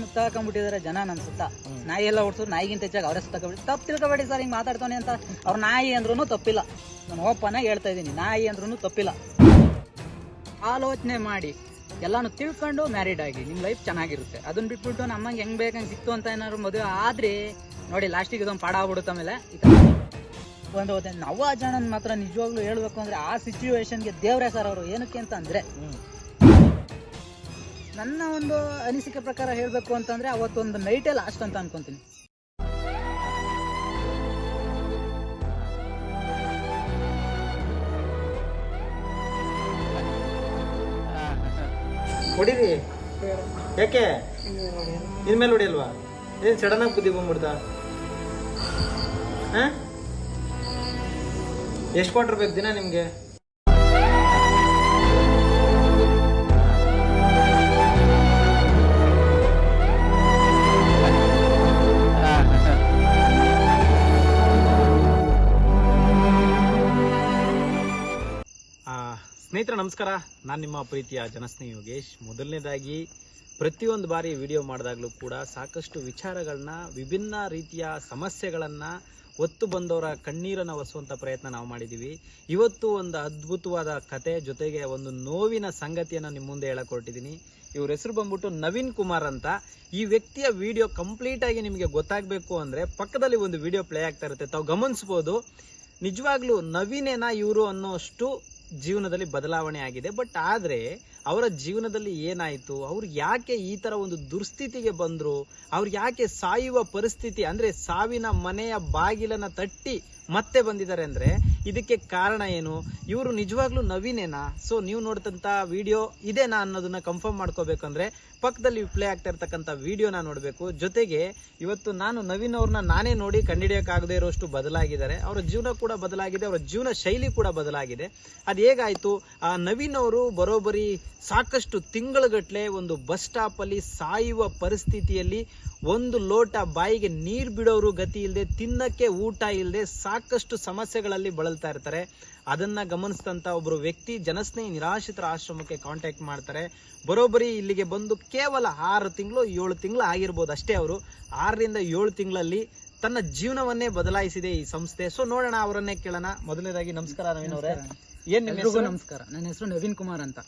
ಮುತ್ತಾಕೊಂಡ್ಬಿಟ್ಟಿದ್ದಾರೆ ಜನ ನಮ್ ಸುತ್ತ. ನಾಯಿ ಎಲ್ಲ ಓಡಿಸೋದು ನಾಯಿಗಿಂತ ಹೆಚ್ಚಾಗಿ ಅವರೇ ಸುತ್ತಾಕೊಂಡ್ಬಿಟ್ಟು ತಪ್ಪು ತಿಳ್ಕೊಬೇಡಿ ಸರ್ ಹಿಂಗ್ ಮಾತಾಡ್ತಾನೆ ಅಂತ. ಅವ್ರ ನಾಯಿ ಅಂದ್ರೂ ತಪ್ಪಿಲ್ಲ. ನಾನು ಓಪನ್ ಹೇಳ್ತಾ ಇದ್ದೀನಿ ನಾಯಿ ಅಂದ್ರೂ ತಪ್ಪಿಲ್ಲ. ಆಲೋಚನೆ ಮಾಡಿ ಎಲ್ಲಾನು ತಿಳ್ಕೊಂಡು ಮ್ಯಾರಿಡ್ ಆಗಿ ನಿಮ್ ಲೈಫ್ ಚೆನ್ನಾಗಿರುತ್ತೆ. ಅದನ್ನ ಬಿಟ್ಬಿಟ್ಟು ನಮ್ಮಂಗೆ ಹೆಂಗ್ ಬೇಕಂಗ್ ಸಿಕ್ತು ಅಂತ ಏನಾದ್ರು ಮದುವೆ ಆದ್ರೆ ನೋಡಿ ಲಾಸ್ಟಿಗೆ ಇದೊಂದು ಪಾಡ ಆಗ್ಬಿಡುತ್ತೆ ಆಮೇಲೆ. ಒಂದು ಹೋದೆ ನವ ಜನನ್ ಮಾತ್ರ ನಿಜವಾಗ್ಲೂ ಹೇಳ್ಬೇಕು ಅಂದ್ರೆ ಆ ಸಿಚುವೇಶನ್ಗೆ ದೇವ್ರೆ ಸರ್ ಅವರು. ಏನಕ್ಕೆ ಅಂತ ಅಂದ್ರೆ ನನ್ನ ಒಂದು ಅನಿಸಿಕೆ ಪ್ರಕಾರ ಹೇಳಬೇಕು ಅಂತಂದ್ರೆ ಅವತ್ತೊಂದು ನೈಟೇ ಲಾಸ್ಟ್ ಅಂತ ಅನ್ಕೊಂತೀನಿ. ಹೊಡಿರಿ. ಯಾಕೆ? ಇನ್ಮೇಲೆ ಹೊಡಿಯಲ್ವಾ? ಏನ್ ಸಡನ್ ಆಗಿ ಬುದ್ಧಿ ಬಂದ್ಬಿಡ್ತಾ? ಎಷ್ಟು ಕೊಟ್ಟಿರ್ಬೇಕು ದಿನ ನಿಮ್ಗೆ? ಸ್ನೇಹಿತರೆ, ನಮಸ್ಕಾರ. ನಾನು ನಿಮ್ಮ ಪ್ರೀತಿಯ ಜನಸ್ನೇಹಿ ಯೋಗೇಶ್. ಮೊದಲನೇದಾಗಿ, ಪ್ರತಿಯೊಂದು ಬಾರಿ ವಿಡಿಯೋ ಮಾಡಿದಾಗಲೂ ಕೂಡ ಸಾಕಷ್ಟು ವಿಚಾರಗಳನ್ನ, ವಿಭಿನ್ನ ರೀತಿಯ ಸಮಸ್ಯೆಗಳನ್ನು ಒತ್ತು ಬಂದವರ ಕಣ್ಣೀರನ್ನು ಹೊಸುವಂಥ ಪ್ರಯತ್ನ ನಾವು ಮಾಡಿದ್ದೀವಿ ಇವತ್ತು ಒಂದು ಅದ್ಭುತವಾದ ಕತೆ ಜೊತೆಗೆ ಒಂದು ನೋವಿನ ಸಂಗತಿಯನ್ನು ನಿಮ್ಮ ಮುಂದೆ ಹೇಳಕೊಟ್ಟಿದ್ದೀನಿ ಇವ್ರ ಹೆಸರು ಬಂದ್ಬಿಟ್ಟು ನವೀನ್ ಕುಮಾರ್ ಅಂತ. ಈ ವ್ಯಕ್ತಿಯ ವಿಡಿಯೋ ಕಂಪ್ಲೀಟ್ ಆಗಿ ನಿಮಗೆ ಗೊತ್ತಾಗಬೇಕು ಅಂದರೆ ಪಕ್ಕದಲ್ಲಿ ಒಂದು ವಿಡಿಯೋ ಪ್ಲೇ ಆಗ್ತಾ ಇರುತ್ತೆ. ತಾವು ಗಮನಿಸ್ಬೋದು. ನಿಜವಾಗ್ಲೂ ನವೀನೇನ ಇವರು ಅನ್ನೋಷ್ಟು ಜೀವನದಲ್ಲಿ ಬದಲಾವಣೆ ಆಗಿದೆ. ಬಟ್ ಆದ್ರೆ ಅವರ ಜೀವನದಲ್ಲಿ ಏನಾಯ್ತು? ಅವ್ರು ಯಾಕೆ ಈ ತರ ಒಂದು ದುರ್ಸ್ಥಿತಿಗೆ ಬಂದ್ರು? ಅವ್ರು ಯಾಕೆ ಸಾಯುವ ಪರಿಸ್ಥಿತಿ ಅಂದ್ರೆ ಸಾವಿನ ಮನೆಯ ಬಾಗಿಲನ್ನ ತಟ್ಟಿ ಮತ್ತೆ ಬಂದಿದ್ದಾರೆ ಅಂದ್ರೆ ಇದಕ್ಕೆ ಕಾರಣ ಏನು? ಇವರು ನಿಜವಾಗ್ಲೂ ನವೀನೇನಾ? ಸೊ ನೀವು ನೋಡಿದಂತ ವಿಡಿಯೋ ಇದೇನಾ ಅನ್ನೋದನ್ನ ಕನ್ಫರ್ಮ್ ಮಾಡ್ಕೋಬೇಕಂದ್ರೆ ಪಕ್ಕದಲ್ಲಿ ಪ್ಲೇ ಆಗ್ತಾ ಇರ್ತಕ್ಕಂಥ ವಿಡಿಯೋನ ನೋಡಬೇಕು. ಜೊತೆಗೆ ಇವತ್ತು ನಾನು ನವೀನ್ ಅವ್ರನ್ನ ನಾನೇ ನೋಡಿ ಕಂಡಿಡಿಯೋಕ್ಕಾಗದೇ ಇರೋಷ್ಟು ಬದಲಾಗಿದ್ದಾರೆ. ಅವರ ಜೀವನ ಕೂಡ ಬದಲಾಗಿದೆ, ಅವರ ಜೀವನ ಶೈಲಿ ಕೂಡ ಬದಲಾಗಿದೆ. ಅದು ಹೇಗಾಯ್ತು? ಆ, ನವೀನ್ ಅವರು ಬರೋಬ್ಬರಿ ಸಾಕಷ್ಟು ತಿಂಗಳುಗಟ್ಲೆ ಒಂದು ಬಸ್ ಸ್ಟಾಪ್ ಅಲ್ಲಿ ಸಾಯುವ ಪರಿಸ್ಥಿತಿಯಲ್ಲಿ ಒಂದು ಲೋಟ ಬಾಯಿಗೆ ನೀರ್ ಬಿಡೋರು ಗತಿ ಇಲ್ಲದೆ ತಿನ್ನಕ್ಕೆ ಊಟ ಇಲ್ಲದೆ ಸಾಕಷ್ಟು ಸಮಸ್ಯೆಗಳಲ್ಲಿ ಬಳಲ್ತಾ ಇರ್ತಾರೆ. ಅದನ್ನ ಗಮನಿಸಿದಂತ ಒಬ್ಬರು ವ್ಯಕ್ತಿ ಜನಸ್ನೇಹಿ ನಿರಾಶ್ರಿತರ ಆಶ್ರಮಕ್ಕೆ ಕಾಂಟ್ಯಾಕ್ಟ್ ಮಾಡ್ತಾರೆ. ಬರೋಬ್ಬರಿ ಇಲ್ಲಿಗೆ ಬಂದು ಕೇವಲ ಆರು ತಿಂಗಳು ಏಳು ತಿಂಗಳು ಆಗಿರ್ಬೋದು ಅಷ್ಟೇ ಅವರು. ಆರರಿಂದ ಏಳು ತಿಂಗಳಲ್ಲಿ ತನ್ನ ಜೀವನವನ್ನೇ ಬದಲಾಯಿಸಿದೆ ಈ ಸಂಸ್ಥೆ. ಸೊ ನೋಡೋಣ ಅವರನ್ನೇ ಕೇಳೋಣ. ಮೊದಲನೇದಾಗಿ ನಮಸ್ಕಾರ ನವೀನ್ ಅವರೇ. ಏನ್ ನಮಸ್ಕಾರ. ನನ್ನ ಹೆಸರು ನವೀನ್ ಕುಮಾರ್ ಅಂತ.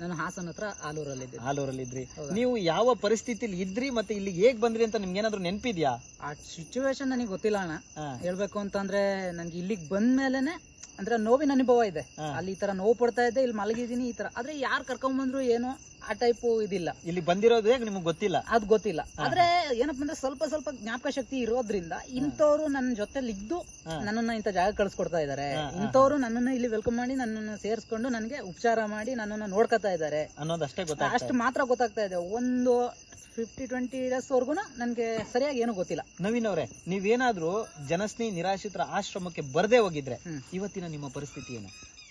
ನಾನು ಹಾಸನ ಹತ್ರ ಆಲೂರಲ್ಲಿದ್ದೆ ಆಲೂರಲ್ಲಿ ಇದ್ರಿ ನೀವು ಯಾವ ಪರಿಸ್ಥಿತಿಲಿ ಇದ್ರಿ ಮತ್ತೆ ಇಲ್ಲಿ ಹೇಗ್ ಬಂದ್ರಿ ಅಂತ ನಿಮ್ಗೆ ಏನಾದ್ರು ನೆನಪಿದ್ಯಾ? ಆ ಸಿಚುವೇಶನ್ ನನಗೆ ಗೊತ್ತಿಲ್ಲ ಅಣ್ಣ. ಹೇಳ್ಬೇಕು ಅಂತಂದ್ರೆ ನನ್ಗೆ ಇಲ್ಲಿಗೆ ಬಂದ್ಮೇಲೆನೆ ಅಂದ್ರೆ ನೋವಿನ ಅನುಭವ ಇದೆ. ಅಲ್ಲಿ ಈ ತರ ನೋವು ಪಡ್ತಾ ಇದ್ದೆ ಇಲ್ಲಿ ಮಲಗಿದೀನಿ ಈ ತರ. ಆದ್ರೆ ಯಾರು ಕರ್ಕೊಂಡ್ ಬಂದ್ರು ಏನೋ ಆ ಟೈಪ್ ಇದಿಲ್ಲ. ಇಲ್ಲಿ ಬಂದಿರೋದು ಹೇಗ್ ನಿಮ್ಗೆ ಗೊತ್ತಿಲ್ಲ? ಅದ್ ಗೊತ್ತಿಲ್ಲ. ಆದ್ರೆ ಏನಪ್ಪ ಅಂದ್ರೆ ಸ್ವಲ್ಪ ಸ್ವಲ್ಪ ಜ್ಞಾಪಕ ಶಕ್ತಿ ಇರೋದ್ರಿಂದ ಇಂಥವ್ರು ನನ್ನ ಜೊತೆಲಿ ಇದ್ದು. ನನ್ನನ್ನ ಇಂಥ ಜಾಗ ಕಳ್ಸಿಕೊಡ್ತಾ ಇದ್ದಾರೆ ಇಂಥವ್ರು ನನ್ನನ್ನ ಇಲ್ಲಿ ವೆಲ್ಕಮ್ ಮಾಡಿ ನನ್ನನ್ನು ಸೇರಿಸ್ಕೊಂಡು ನನಗೆ ಉಪಚಾರ ಮಾಡಿ ನನ್ನನ್ನ ನೋಡ್ಕೊತಾ ಇದ್ದಾರೆ ಅನ್ನೋದಷ್ಟೇ ಗೊತ್ತಾ ಅಷ್ಟು ಮಾತ್ರ ಗೊತ್ತಾಗ್ತಾ ಇದೆ. ಒಂದು ಫಿಫ್ಟಿ ಟ್ವೆಂಟಿ ಇಯರ್ಸ್ ವರ್ಗು ನನ್ಗೆ ಸರಿಯಾಗಿ ಏನು ಗೊತ್ತಿಲ್ಲ. ನವೀನ್ ಅವರೇ ನೀವೇನಾದ್ರೂ ಜನಸ್ನಿ ನಿರಾಶ್ರಿತರ ಆಶ್ರಮಕ್ಕೆ ಬರದೇ ಹೋಗಿದ್ರೆ ಇವತ್ತಿನ ನಿಮ್ಮ ಪರಿಸ್ಥಿತಿ ಏನು?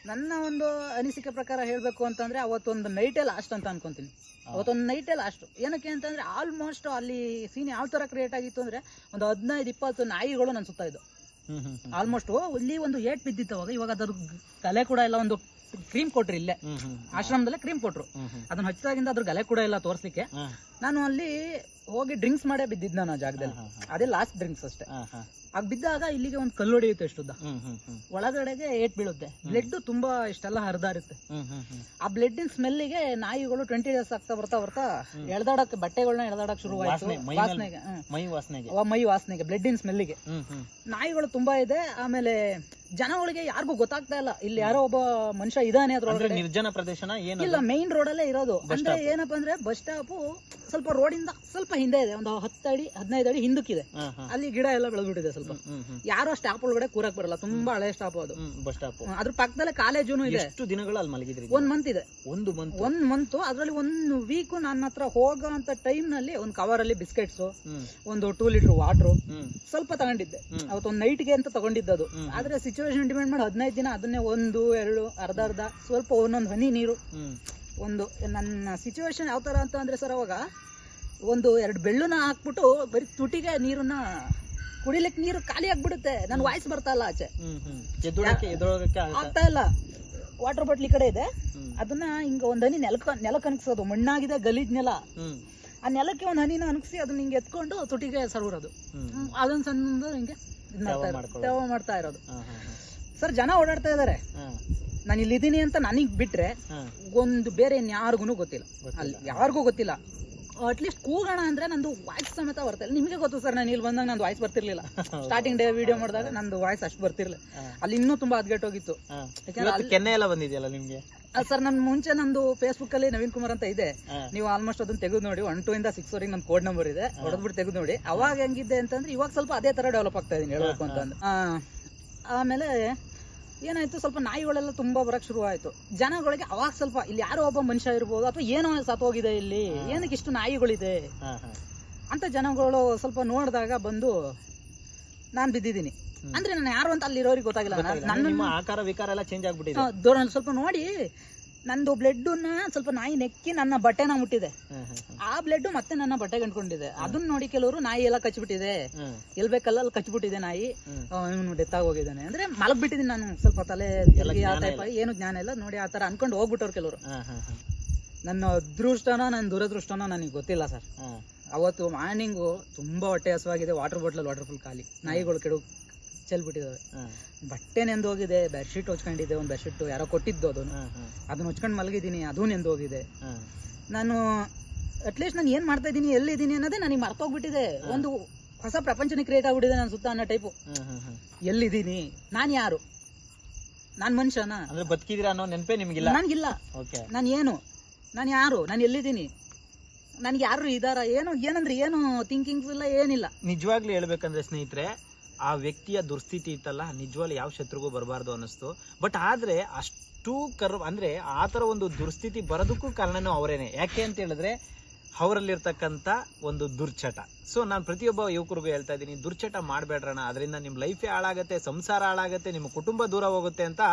ನನ್ನ ಒಂದು ಅನಿಸಿಕೆ ಪ್ರಕಾರ ಹೇಳ್ಬೇಕು ಅಂತಂದ್ರೆ ಅವತ್ತೊಂದು ನೈಟೇ ಲಾಸ್ಟ್ ಅಂತ ಅನ್ಕೊಂತೀನಿ. ಅವತ್ತೊಂದು ನೈಟೇ ಲಾಸ್ಟ್ ಏನಕ್ಕೆ ಅಂತಂದ್ರೆ ಆಲ್ಮೋಸ್ಟ್ ಅಲ್ಲಿ ಸೀನ್ ಯಾವ ತರ ಕ್ರಿಯೇಟ್ ಆಗಿತ್ತು ಅಂದ್ರೆ ಒಂದು ಹದಿನೈದು ಇಪ್ಪತ್ತು ನಾಯಿಗಳು ನನ್ನ ಸುತ್ತ ಇದ್ದು. ಆಲ್ಮೋಸ್ಟ್ ಇಲ್ಲಿ ಒಂದು ಏಟ್ ಬಿದ್ದಿತ್ತು ಅವಾಗ. ಇವಾಗ ಅದ್ರ ಗಲೆ ಕೂಡ ಇಲ್ಲ ಒಂದು ಕ್ರೀಮ್ ಕೊಟ್ರಿ ಇಲ್ಲೇ. ಆಶ್ರಮದಲ್ಲೇ ಕ್ರೀಮ್ ಕೊಟ್ರು. ಅದನ್ನ ಹಚ್ಚಿದಾಗಿಂದ ಅದ್ರ ಗಲೆ ಕೂಡ ಇಲ್ಲ ತೋರ್ಸ್ಲಿಕ್ಕೆ. ನಾನು ಅಲ್ಲಿ ಹೋಗಿ ಡ್ರಿಂಕ್ಸ್ ಮಾಡೇ ಬಿದ್ದಿದ್ ನಾನು ಆ ಜಾಗದಲ್ಲಿ. ಅದೇ ಲಾಸ್ಟ್ ಡ್ರಿಂಕ್ಸ್ ಅಷ್ಟೇ. ಆಗ ಬಿದ್ದಾಗ ಇಲ್ಲಿಗೆ ಒಂದು ಕಲ್ಲು ಹೊಡೆಯುತ್ತೆ ಹ್ಮ್. ಒಳಗಡೆಗೆ ಏಟ್ ಬೀಳುತ್ತೆ. ಬ್ಲಡ್ ತುಂಬಾ ಇಷ್ಟೆಲ್ಲ ಹರಿದಾರುತ್ತೆ. ಆ ಬ್ಲಡ್ ಸ್ಮೆಲ್ಲಿಗೆ ನಾಯಿಗಳು ಟ್ವೆಂಟಿ ಡೇಸ್ ಆಗ್ತಾ ಬರ್ತಾ ಬರ್ತಾ ಎಳ್ದಾಡಕ್ ಬಟ್ಟೆಗಳನ್ನ ಎಳ್ದಾಡಕ್ ಶುರು ವಾಸನೆಗೆ ಮೈ ವಾಸನೆಗೆ. Blood in hmm. ನಾಯಿಗಳು ತುಂಬಾ ಇದೆ ಆಮೇಲೆ ಜನಗಳಿಗೆ ಯಾರಿಗೂ ಗೊತ್ತಾಗ್ತಾ ಇಲ್ಲ. ಇಲ್ಲಿ ಯಾರೋ ಒಬ್ಬ ಮನುಷ್ಯ ಇದಾನೆ ಅದ್ರೊಳಗೆ ಅದ್ರೊಳಗಡೆ ನಿರ್ಜನ ಪ್ರದೇಶನ ಏನು ಇಲ್ಲ ಮೈನ್ ರೋಡ್ ಅಲ್ಲೇ ಇರೋದು. ಅಂದ್ರೆ ಏನಪ್ಪಾ ಅಂದ್ರೆ ಬಸ್ ಸ್ಟಾಪ್ ಸ್ವಲ್ಪ ರೋಡಿಂದ ಸ್ವಲ್ಪ ಹಿಂದೆ ಇದೆ. ಒಂದು ಹತ್ತು ಅಡಿ ಹದಿನೈದು ಅಡಿ ಹಿಂದಕ್ಕಿದೆ. ಅಲ್ಲಿ ಗಿಡ ಎಲ್ಲ ಬೆಳೆದ್ಬಿಟ್ಟಿದೆ ಸ್ವಲ್ಪ. ಯಾರೋ ಸ್ಟಾಪ್ ಒಳಗಡೆ ಕೂರಕ್ ಬರಲ್ಲ. ತುಂಬಾ ಹಳೆ ಸ್ಟಾಪ್ ಅದು. ಬಸ್ ಸ್ಟಾಪ್ ಅದ್ರ ಪಕ್ಕದಲ್ಲೇ ಕಾಲೇಜು ಇದೆ. ಎಷ್ಟು ದಿನಗಳು ಅಲ್ಲಿ ಮಲಗಿದ್ರಿ ಒಂದ್ ಮಂತ್ ಇದೆ. ಒಂದು ಮಂತ್ ಒಂದ್ ಮಂತ್ ಅದ್ರಲ್ಲಿ ಒಂದ್ ವೀಕ್ ನನ್ನ ಹತ್ರ ಹೋಗೋ ಅಂತ ಟೈಮ್ನಲ್ಲಿ ಒಂದ್ ಕವರ್ ಅಲ್ಲಿ ಬಿಸ್ಕೆಟ್ಸ್ ಒಂದು ಟೂ ಲೀಟರ್ ವಾಟರ್ ಸ್ವಲ್ಪ ತಗೊಂಡಿದ್ದೆ. ಅವತ್ತೊಂದ್ ನೈಟ್ ನೈಟ್ಗೆ ಅಂತ ತಗೊಂಡಿದ್ದದು. ಅದು ಆದ್ರೆ ಸಿಚುವೇಶನ್ ಡಿಪೆಂಡ್ ಮಾಡಿ. ಹದಿನೈದು ದಿನ ಅದನ್ನೇ ಒಂದು ಎರಡು ಅರ್ಧ ಅರ್ಧ ಸ್ವಲ್ಪ ಒಂದೊಂದು ಹನಿ ನೀರು. ಒಂದು ನನ್ನ ಸಿಚುವೇಶನ್ ಯಾವ ತರ ಅಂತ ಅಂದರೆ ಸರ್ ಅವಾಗ ಒಂದು ಎರಡು ಬೆಳ್ಳುನ ಹಾಕ್ಬಿಟ್ಟು ಬರೀ ತುಟಿಗೆ ನೀರನ್ನ ಕುಡಿಲಿಕ್ಕೆ ನೀರು ಖಾಲಿ ಆಗ್ಬಿಡುತ್ತೆ. ನನ್ನ ವಾಯ್ಸ್ ಬರ್ತಾ ಇಲ್ಲ ಆಚೆ. ಆಗ್ತಾ ಇಲ್ಲ. ವಾಟರ್ ಬಾಟ್ಲಿ ಕಡೆ ಇದೆ. ಅದನ್ನ ಹಿಂಗ ಒಂದ್ ಹನಿ ನೆಲಕ ನೆಲ ಕನಕ್ಸೋದು ಮಣ್ಣಾಗಿದೆ ಗಲೀಜ್ ನೆಲ. ಆ ನೆಲಕ್ಕೆ ಒಂದ್ ಹನಿನ ಅನಕ್ಸಿ ಅದನ್ನ ಹಿಂಗೆ ಎತ್ಕೊಂಡು ತುಟಿಗೆ ಸರ್ವರದು ಅದನ್ನ ಅದೊಂದು ಸಣ್ಣ ಹಿಂಗೆ ಇದ್ ಮಾಡ್ತಾ ಇರೋದು. ಸರ್ ಜನ ಓಡಾಡ್ತಾ ಇದಾರೆ. ನಾನು ಇಲ್ಲಿ ಇಲ್ಲಿದ್ದೀನಿ ಅಂತ ನನಗ್ ಬಿಟ್ರೆ. ಒಂದು ಬೇರೆ ಯಾರಿಗೂ ಗೊತ್ತಿಲ್ಲ. ಅಲ್ಲಿ ಯಾರಿಗೂ ಗೊತ್ತಿಲ್ಲ. ಅಟ್ಲೀಸ್ಟ್ ಕೂಗೋಣ ಅಂದ್ರೆ ನಂದು ವಾಯ್ಸ್ ಸಮೇತ ಬರ್ತಾ ಇಲ್ಲ ನಿಮಗೆ ಗೊತ್ತು ಸರ್ ನಾನು ಇಲ್ಲಿ ಬಂದಾಗ ನಂದು ವಾಯ್ಸ್ ಬರ್ತಿರ್ಲಿಲ್ಲ. ಸ್ಟಾರ್ಟಿಂಗ್ ಡೇ ವಿಡಿಯೋ ಮಾಡಿದಾಗ ನಂದು ವಾಯ್ಸ್ ಅಷ್ಟು ಬರ್ತಿರ್ಲಿಲ್ಲ. ಅಲ್ಲಿ ಇನ್ನೂ ತುಂಬಾ ಹದ್ಗೆಟ್ಟೋಗಿತ್ತು ಹೋಗಿತ್ತು ಕೆನ್ನೆ ಎಲ್ಲ ಬಂದಿದೆಯಲ್ಲ ನಿಮ್ಗೆ? ಸರ್ ನನ್ ಮುಂಚೆ ನಂದು ಫೇಸ್ಬುಕ್ ಅಲ್ಲಿ ನವೀನ್ ಕುಮಾರ್ ಅಂತ ಇದೆ. ನೀವು ಆಲ್ಮೋಸ್ಟ್ ಅದನ್ನ ತೆಗೆದು ನೋಡಿ ಒನ್ ಟು ಇಂದ ಸಿಕ್ಸ್ ವರೆಗೆ ನಮ್ ಕೋಡ್ ನಂಬರ್ ಇದೆ. ಹೊಡೆದ್ಬಿಟ್ಟು ತೆಗೆದು ನೋಡಿ. ಅವಾಗ ಹೆಂಗಿದೆ ಅಂತಂದ್ರೆ ಇವಾಗ ಸ್ವಲ್ಪ ಅದೇ ತರ ಡೆವಲಪ್ ಆಗ್ತಾ ಇದೀನಿ ಹೇಳ್ಬೇಕು ಅಂತಂದ್ರೆ ಆ, ಆಮೇಲೆ ಏನಾಯ್ತು ಸ್ವಲ್ಪ ನಾಯಿಗಳೆಲ್ಲ ತುಂಬಾ ಬರಕ್ ಶುರು ಆಯ್ತು. ಜನಗಳಿಗೆ ಅವಾಗ ಸ್ವಲ್ಪ ಇಲ್ಲಿ ಯಾರೋ ಒಬ್ಬ ಮನುಷ್ಯ ಇರ್ಬೋದು ಅಥವಾ ಏನೋ ಸತ್ತೋಗಿದೆ ಇಲ್ಲಿ ಏನಕ್ಕೆ ಇಷ್ಟು ನಾಯಿಗಳಿದೆ. ಅಂತ ಜನಗಳು ಸ್ವಲ್ಪ ನೋಡಿದಾಗ ಬಂದು ನಾನ್ ಬಿದ್ದಿದ್ದೀನಿ. ಅಂದ್ರೆ ನಾನು ಯಾರು ಅಂತ ಅಲ್ಲಿರೋರಿಗೆ ಗೊತ್ತಾಗಿಲ್ಲ. ನನ್ನ ಆಕಾರ ವಿಕಾರ ಎಲ್ಲ ಚೇಂಜ್ ಆಗ್ಬಿಟ್ಟಿದೆ. ಸ್ವಲ್ಪ ನೋಡಿ. ನಂದು ಬ್ಲಡ್ ಸ್ವಲ್ಪ ನಾಯಿ ನೆಕ್ಕಿ ನನ್ನ ಬಟ್ಟೆನ ಮುಟ್ಟಿದೆ. ಆ ಬ್ಲಡ್ ಮತ್ತೆ ನನ್ನ ಬಟ್ಟೆಗೆ ಅಂಟ್ಕೊಂಡಿದೆ. ಅದನ್ನ ನೋಡಿ ಕೆಲವರು ನಾಯಿ ಎಲ್ಲ ಕಚ್ಬಿಟ್ಟಿದೆ. ಎಲ್ ಬೇಕಲ್ಲ ಅಲ್ಲಿ ಕಚ್ಬಿಟ್ಟಿದೆ ನಾಯಿ. ಇವನು ಡೆತ್ ಆಗಿ ಹೋಗಿದ್ದಾನೆ ಅಂದ್ರೆ ಮಲಗ್ಬಿಟ್ಟಿದೀನಿ ನಾನು ಸ್ವಲ್ಪ ತಲೆ ಟೈಪ್ ಏನು ಜ್ಞಾನ ಇಲ್ಲ. ನೋಡಿ ಆತರ ತರ ಅನ್ಕೊಂಡು ಹೋಗ್ಬಿಟ್ಟವ್ರು ಕೆಲವರು. ನನ್ನ ಅದೃಷ್ಟನೋ ನನ್ನ ದುರದೃಷ್ಟನೋ ನನಗೆ ಗೊತ್ತಿಲ್ಲ ಸರ್. ಅವತ್ತು ಮಾರ್ನಿಂಗು ತುಂಬಾ ಹೊಟ್ಟೆ ಹಸುವಾಗಿದೆ. ವಾಟರ್ ಬಾಟ್ಲಲ್ಲಿ ವಾಟರ್ ಫುಲ್ ಖಾಲಿ. ನಾಯಿಗಳು ಕೆಡು ಚೆಲ್ಬಿಟ್ಟಿದ್ದಾವೆ ಹಾ, ಬಟ್ಟೆ ನೆಂದು ಹೋಗಿದೆ ಬೆಡ್ಶೀಟ್ ಹೊಚ್ಕೊಂಡಿದ್ದೆ ಒಂದು ಬೆಡ್ಶೀಟ್ ಯಾರೋ ಕೊಟ್ಟಿದ್ದು ಅದನ್ನು. ಅದನ್ನ ಹೊಚ್ಕೊಂಡು ಮಲಗಿದ್ದೀನಿ ಅದು ನೆಂದು ಹೋಗಿದೆ. ನಾನು ಅಟ್ಲೀಸ್ಟ್ ನಾನು ಏನ್ ಮಾಡ್ತಾ ಇದ್ದೀನಿ ಎಲ್ಲಿದ್ದೀನಿ ಅನ್ನೋದೇ ನನಗೆ ಮರ್ತೋಗ್ಬಿಟ್ಟಿದೆ ಒಂದು ಹೊಸ ಪ್ರಪಂಚನೇ ಕ್ರಿಯೇಟ್ ಆಗ್ಬಿಟ್ಟಿದೆ ನನ್ನ ಸುತ್ತ ಅನ್ನೋ ಟೈಪು. ಎಲ್ಲಿದ್ದೀನಿ? ನಾನು ಯಾರು? ನಾನು ಮನುಷ್ಯನ? ಅಂದ್ರೆ ಬದುಕಿದೀರಾ ಅನ್ನೋ ನೆನಪೇ ನಿಮ್ಗಿಲ್ಲ? ನನಗಿಲ್ಲ. ಓಕೆ. ನಾನು ಏನು? ನಾನು ಯಾರು? ನಾನು ಎಲ್ಲಿದ್ದೀನಿ? ನನಗೆ ಯಾರು ಇದಾರ? ಏನು? ಏನಂದ್ರೆ ಏನು ಥಿಂಕಿಂಗ್ಸ್ ಇಲ್ಲ ಏನಿಲ್ಲ. ನಿಜವಾಗ್ಲೂ ಹೇಳ್ಬೇಕಂದ್ರೆ ಸ್ನೇಹಿತರೆ ಆ ವ್ಯಕ್ತಿಯ ದುರ್ಸ್ಥಿತಿ ಇತ್ತಲ್ಲ, ನಿಜವಾಗ್ಲು ಯಾವ ಶತ್ರುಗೂ ಬರಬಾರ್ದು ಅನ್ನಿಸ್ತು. ಬಟ್ ಆದ್ರೆ ಅಷ್ಟು ಕರ್ ಅಂದ್ರೆ ಆ ತರ ಒಂದು ದುರ್ಸ್ಥಿತಿ ಬರೋದಕ್ಕೂ ಕಾರಣನೂ ಅವರೇನೆ. ಯಾಕೆ ಅಂತ ಹೇಳಿದ್ರೆ ಅವರಲ್ಲಿರ್ತಕ್ಕಂಥ ಒಂದು ದುರ್ಚಟ. ಸೊ ನಾನು ಪ್ರತಿಯೊಬ್ಬ ಯುವಕರಿಗೂ ಹೇಳ್ತಾ ಇದ್ದೀನಿ ದುರ್ಚಟ ಮಾಡಬೇಡ್ರಣ ಅದರಿಂದ ನಿಮ್ಮ ಲೈಫೇ ಹಾಳಾಗತ್ತೆ ಸಂಸಾರ ಹಾಳಾಗತ್ತೆ ನಿಮ್ಮ ಕುಟುಂಬ ದೂರ ಹೋಗುತ್ತೆ ಅಂತ